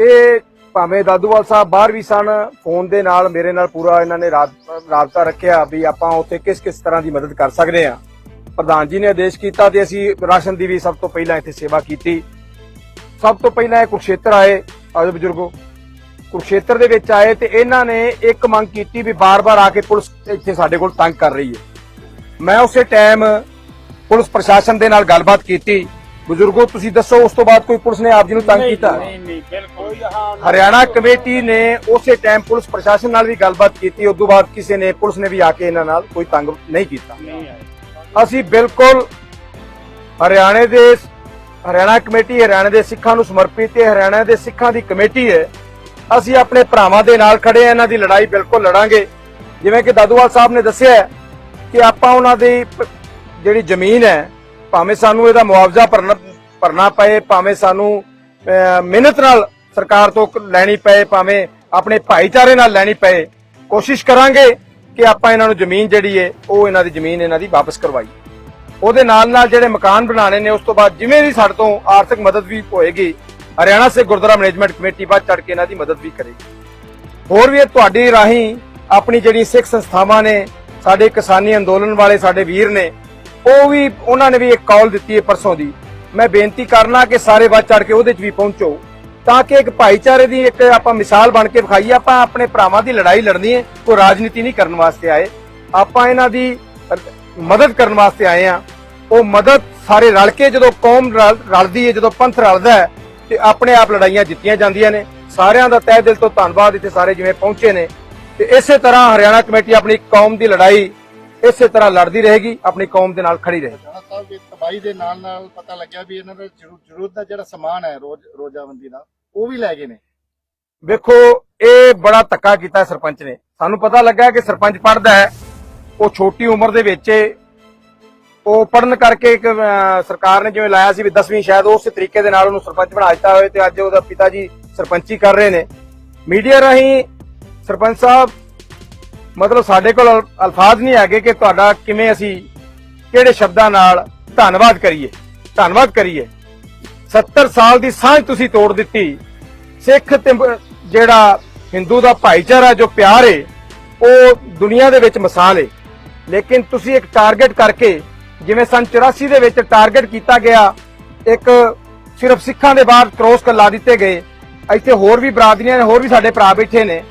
ਇਹ ਭਾਵੇਂ ਦਾਦੂਵਾਲ ਸਾਹਿਬ ਬਾਹਰ ਵੀ ਸਨ, ਫੋਨ ਦੇ ਨਾਲ ਮੇਰੇ ਨਾਲ ਪੂਰਾ ਇਹਨਾਂ ਨੇ ਰਾਬ- ਰਾਬਤਾ ਰੱਖਿਆ ਵੀ ਆਪਾਂ ਉੱਥੇ ਕਿਸ ਕਿਸ ਤਰ੍ਹਾਂ ਦੀ ਮਦਦ ਕਰ ਸਕਦੇ ਹਾਂ। ਪ੍ਰਧਾਨ ਜੀ ਨੇ ਆਦੇਸ਼ ਕੀਤਾ ਤੇ ਅਸੀਂ ਰਾਸ਼ਨ ਦੀ ਵੀ ਸਭ ਤੋਂ ਪਹਿਲਾਂ ਇੱਥੇ ਸੇਵਾ ਕੀਤੀ। ਸਭ ਤੋਂ ਪਹਿਲਾਂ ਇਹ ਕੁਰਸ਼ੇਤਰ ਆਏ ਆਜੋ ਬਜ਼ੁਰਗੋ। ਕੁਰਸ਼ੇਤਰ ਦੇ ਵਿੱਚ ਆਏ ਤੇ ਇਹਨਾਂ ਨੇ ਇੱਕ ਮੰਗ ਕੀਤੀ ਵੀ ਬਾਰ-ਬਾਰ ਆ ਕੇ ਪੁਲਿਸ ਇੱਥੇ ਸਾਡੇ ਕੋਲ ਤੰਗ ਕਰ ਰਹੀ ਹੈ। ਮੈਂ ਉਸੇ ਟਾਈਮ ਪੁਲਿਸ ਪ੍ਰਸ਼ਾਸਨ ਦੇ ਨਾਲ ਗੱਲਬਾਤ ਕੀਤੀ। ਬਜ਼ੁਰਗੋ ਤੁਸੀਂ ਦੱਸੋ ਉਸ ਤੋਂ ਬਾਅਦ ਕੋਈ ਪੁਲਿਸ ਨੇ ਆਪ ਜੀ ਨੂੰ ਤੰਗ ਕੀਤਾ? ਨਹੀਂ ਨਹੀਂ ਬਿਲਕੁਲ। ਹਰਿਆਣਾ ਕਮੇਟੀ ਨੇ ਉਸੇ ਟਾਈਮ ਪੁਲਿਸ ਪ੍ਰਸ਼ਾਸਨ ਨਾਲ ਵੀ ਗੱਲਬਾਤ ਕੀਤੀ ਉਸ ਤੋਂ ਬਾਅਦ ਕਿਸੇ ਨੇ ਪੁਲਿਸ ਨੇ ਵੀ ਆ ਕੇ ਇਹਨਾਂ ਨਾਲ ਕੋਈ ਤੰਗ ਨਹੀਂ ਕੀਤਾ। ਅਸੀਂ ਬਿਲਕੁਲ ਹਰਿਆਣੇ ਦੇ ਹਰਿਆਣਾ ਕਮੇਟੀ ਹਰਿਆਣੇ ਦੇ ਸਿੱਖਾਂ ਨੂੰ ਸਮਰਪਿਤ ਹੈ ਹਰਿਆਣਾ ਦੇ ਸਿੱਖਾਂ ਦੀ ਕਮੇਟੀ ਹੈ। ਅਸੀਂ ਆਪਣੇ ਭਰਾਵਾਂ ਦੇ ਨਾਲ ਖੜੇ ਆ ਇਹਨਾਂ ਦੀ ਲੜਾਈ ਬਿਲਕੁਲ ਲੜਾਂਗੇ। ਜਿਵੇਂ ਕਿ ਦਾਦੂਵਾਲ ਸਾਹਿਬ ਨੇ ਦੱਸਿਆ ਕਿ ਆਪਾਂ ਉਹਨਾਂ ਦੀ ਜਿਹੜੀ ਜ਼ਮੀਨ ਹੈ ਭਾਵੇਂ ਸਾਨੂੰ ਇਹਦਾ ਮੁਆਵਜ਼ਾ ਭਰਨਾ ਭਰਨਾ ਪਏ ਭਾਵੇਂ ਸਾਨੂੰ ਅਹ, ਮਿਹਨਤ ਨਾਲ ਸਰਕਾਰ ਤੋਂ ਲੈਣੀ ਪਏ ਭਾਵੇਂ ਆਪਣੇ ਭਾਈਚਾਰੇ ਨਾਲ ਲੈਣੀ ਪਏ ਕੋਸ਼ਿਸ਼ ਕਰਾਂਗੇ। ਕਿ ਆਪਾਂ ਇਹਨਾਂ ਨੂੰ ਜ਼ਮੀਨ ਜਿਹੜੀ ਹੈ ਉਹ ਇਹਨਾਂ ਦੀ ਜ਼ਮੀਨ ਇਹਨਾਂ ਦੀ ਵਾਪਸ ਕਰਵਾਈ। ਉਹਦੇ ਨਾਲ ਨਾਲ ਜਿਹੜੇ ਮਕਾਨ ਬਣਾਣੇ ਨੇ, ਉਸ ਤੋਂ ਬਾਅਦ ਜਿਵੇਂ ਵੀ ਸਾਡੇ ਤੋਂ ਆਰਥਿਕ ਮਦਦ ਵੀ ਹੋਏਗੀ, ਹਰਿਆਣਾ ਸੇ ਗੁਰਦੁਆਰਾ ਮੈਨੇਜਮੈਂਟ ਕਮੇਟੀ ਬਾਅਦ ਚੜ ਕੇ ਇਹਨਾਂ ਦੀ ਮਦਦ ਵੀ ਕਰੇਗੀ। ਹੋਰ ਵੀ ਤੁਹਾਡੀ ਰਾਹੀਂ ਆਪਣੀ ਜਿਹੜੀ ਸਿੱਖ ਸੰਸਥਾਵਾਂ ਨੇ, ਸਾਡੇ ਕਿਸਾਨੀ ਅੰਦੋਲਨ ਵਾਲੇ ਸਾਡੇ ਵੀਰ ਨੇ, ਉਹ ਵੀ ਉਹਨਾਂ ਨੇ ਵੀ ਇੱਕ ਕਾਲ ਦਿੱਤੀ ਹੈ ਪਰਸੋਂ ਦੀ। ਮੈਂ ਬੇਨਤੀ ਕਰਨਾ ਕਿ ਸਾਰੇ ਵੱਧ ਚੜ ਕੇ ਉਹਦੇ 'ਚ ਵੀ ਪਹੁੰਚੋ। ਤਾਂ ਕਿ ਇੱਕ ਭਾਈਚਾਰੇ ਦੀ ਇੱਕ ਆਪਾਂ ਮਿਸਾਲ ਬਣ ਕੇ ਵਿਖਾਈਏ, ਆਪਾਂ ਆਪਣੇ ਭਰਾਵਾਂ ਦੀ ਲੜਾਈ ਲੜਨੀ ਹੈ, ਕੋਈ ਰਾਜਨੀਤੀ ਨਹੀਂ ਕਰਨ ਵਾਸਤੇ ਆਏ। ਆਪਾਂ ਇਹਨਾਂ ਦੀ ਮਦਦ ਕਰਨ ਵਾਸਤੇ ਆਏ ਆ ਉਹ ਮਦਦ ਸਾਰੇ ਰਲ ਕੇ ਜਦੋਂ ਕੌਮ ਰਲ- ਰਲਦੀ ਹੈ, ਜਦੋਂ ਪੰਥ ਰਲਦਾ ਹੈ, ਤੇ ਆਪਣੇ ਆਪ ਲੜਾਈਆਂ ਜਿੱਤੀਆਂ ਜਾਂਦੀਆਂ ਨੇ। ਸਾਰਿਆਂ ਦਾ ਤਹਿ ਦਿਲ ਤੋਂ ਧੰਨਵਾਦ ਇੱਥੇ ਸਾਰੇ ਜਿਵੇਂ ਪਹੁੰਚੇ ਨੇ। ਤੇ ਇਸੇ ਤਰ੍ਹਾਂ ਹਰਿਆਣਾ ਕਮੇਟੀ ਆਪਣੀ ਕੌਮ ਦੀ ਲੜਾਈ ਇਸੇ ਤਰ੍ਹਾਂ ਲੜਦੀ ਰਹੇਗੀ, ਆਪਣੀ ਕੌਮ ਦੇ ਨਾਲ ਖੜੀ ਰਹੇਗੀ। ਰਾਣਾ ਦੀ ਤਬਾਈ ਦੇ ਨਾਲ ਨਾਲ ਪਤਾ ਲੱਗਿਆ ਵੀ ਇਹਨਾਂ ਦਾ ਜ਼ਰੂਰਤ ਦਾ ਜਿਹੜਾ ਸਮਾਨ ਹੈ ਰੋਜ਼ ਰੋਜ਼ਾਬੰਦੀ ਦਾ, ਉਹ ਵੀ ਲੈ ਗਏ ਨੇ। ਵੇਖੋ, ਇਹ ਬੜਾ ਧੱਕਾ ਕੀਤਾ ਸਰਪੰਚ ਨੇ। ਸਾਨੂੰ ਪਤਾ ਲੱਗਾ ਕਿ ਸਰਪੰਚ ਪੜਦਾ ਹੈ। ਉਹ ਛੋਟੀ ਉਮਰ ਦੇ ਵਿੱਚ ਉਹ ਪੜਨ ਕਰਕੇ ਇੱਕ ਸਰਕਾਰ ਨੇ ਜਿਵੇਂ ਲਾਇਆ ਸੀ ਵੀ 10ਵੀਂ ਸ਼ਾਇਦ ਉਸੇ ਤਰੀਕੇ ਦੇ ਨਾਲ ਉਹਨੂੰ ਸਰਪੰਚ ਬਣਾ ਦਿੱਤਾ ਹੋਵੇ ਤੇ ਅੱਜ ਉਹਦਾ ਪਿਤਾ ਜੀ ਸਰਪੰਚੀ ਕਰ ਰਹੇ ਨੇ। ਮੀਡੀਆ ਰਾਹੀਂ ਸਰਪੰਚ ਸਾਹਿਬ, ਮਤਲਬ ਸਾਡੇ ਕੋਲ ਅਲਫਾਜ਼ ਨਹੀਂ ਹੈਗੇ ਕਿ ਤੁਹਾਡਾ ਕਿਵੇਂ ਅਸੀਂ ਕਿਹੜੇ ਸ਼ਬਦਾਂ ਨਾਲ ਧੰਨਵਾਦ ਕਰੀਏ? ਧੰਨਵਾਦ ਕਰੀਏ। 70 ਸਾਲ ਦੀ ਸਾਂਝ ਤੁਸੀਂ ਤੋੜ ਦਿੱਤੀ। ਸਿੱਖ ਤੇ ਜਿਹੜਾ ਹਿੰਦੂ ਦਾ ਭਾਈਚਾਰਾ ਜੋ ਪਿਆਰ ਏ, ਉਹ ਦੁਨੀਆ ਦੇ ਵਿੱਚ ਮਿਸਾਲ ਏ। ਲੇਕਿਨ ਤੁਸੀਂ ਇੱਕ ਟਾਰਗੇਟ ਕਰਕੇ, ਜਿਵੇਂ ਸਨ 84 ਦੇ ਵਿੱਚ ਟਾਰਗੇਟ ਕੀਤਾ ਗਿਆ, ਇੱਕ ਸਿਰਫ ਸਿੱਖਾਂ ਦੇ ਬਾਹਰ ਕ੍ਰੋਸ ਕਰ ਲਾ ਦਿੱਤੇ ਗਏ। ਇੱਥੇ ਹੋਰ ਵੀ ਬਰਾਦਰੀਆਂ ਨੇ, ਹੋਰ ਵੀ ਸਾਡੇ ਭਰਾ ਬੈਠੇ ਨੇ।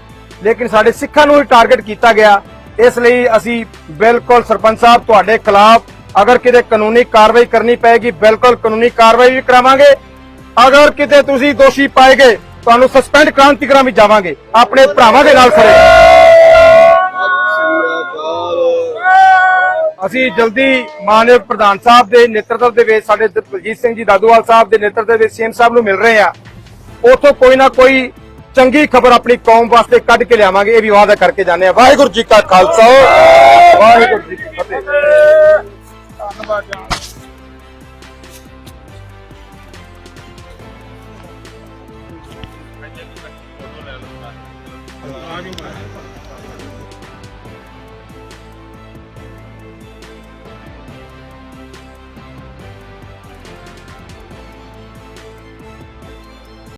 ਲੇਕਿਨ ਸਾਡੇ ਸਿੱਖਾਂ ਨੂੰ ਹੀ ਟਾਰਗੇਟ ਕੀਤਾ ਗਿਆ। ਇਸ ਲਈ ਅਸੀਂ ਬਿਲਕੁਲ ਸਰਪੰਚ ਸਾਹਿਬ ਤੁਹਾਡੇ ਖਿਲਾਫ ਅਗਰ ਕਿਤੇ ਕਾਨੂੰਨੀ ਕਾਰਵਾਈ ਕਰਨੀ ਪਏਗੀ, ਬਿਲਕੁਲ ਕਾਨੂੰਨੀ ਕਾਰਵਾਈ ਵੀ ਕਰਾਵਾਂਗੇ। ਅਗਰ ਕਿਤੇ ਤੁਸੀਂ ਦੋਸ਼ੀ ਪਾਏ ਗਏ ਤੁਹਾਨੂੰ ਸਸਪੈਂਡ ਕ੍ਰਾਂਤੀਕਰਾਂ ਵੀ ਜਾਵਾਂਗੇ। ਆਪਣੇ ਭਰਾਵਾਂ ਦੇ ਨਾਲ ਖੜੇ ਅਸੀਂ ਜਲਦੀ ਮਾਨਯੋਗ ਪ੍ਰਧਾਨ ਸਾਹਿਬ ਦੇ ਨੇਤਰਤਵ ਦੇ ਵਿੱਚ ਸਾਡੇ ਦ- ਬਲਜੀਤ ਸਿੰਘ ਜੀ ਦਾਦੂਵਾਲ ਸਾਹਿਬ ਦੇ ਨੇਤਰਤਵ ਦੇ ਵਿੱਚ ਸੀਐਮ ਸਾਹਿਬ ਨੂੰ ਮਿਲ ਰਹੇ ਆ ਉਥੋਂ ਕੋਈ ਨਾ ਕੋਈ ਚੰਗੀ ਖਬਰ ਆਪਣੀ ਕੌਮ ਵਾਸਤੇ ਕੱਢ ਕੇ ਲਿਆਵਾਂਗੇ, ਇਹ ਵੀ ਵਾਅਦਾ ਕਰਕੇ ਜਾਂਦੇ ਆ ਵਾਹਿਗੁਰੂ ਜੀ ਕਾ ਖਾਲਸਾ, ਵਾਹਿਗੁਰੂ ਜੀ ਕੀ ਫਤਿਹ। ਧੰਨਵਾਦ।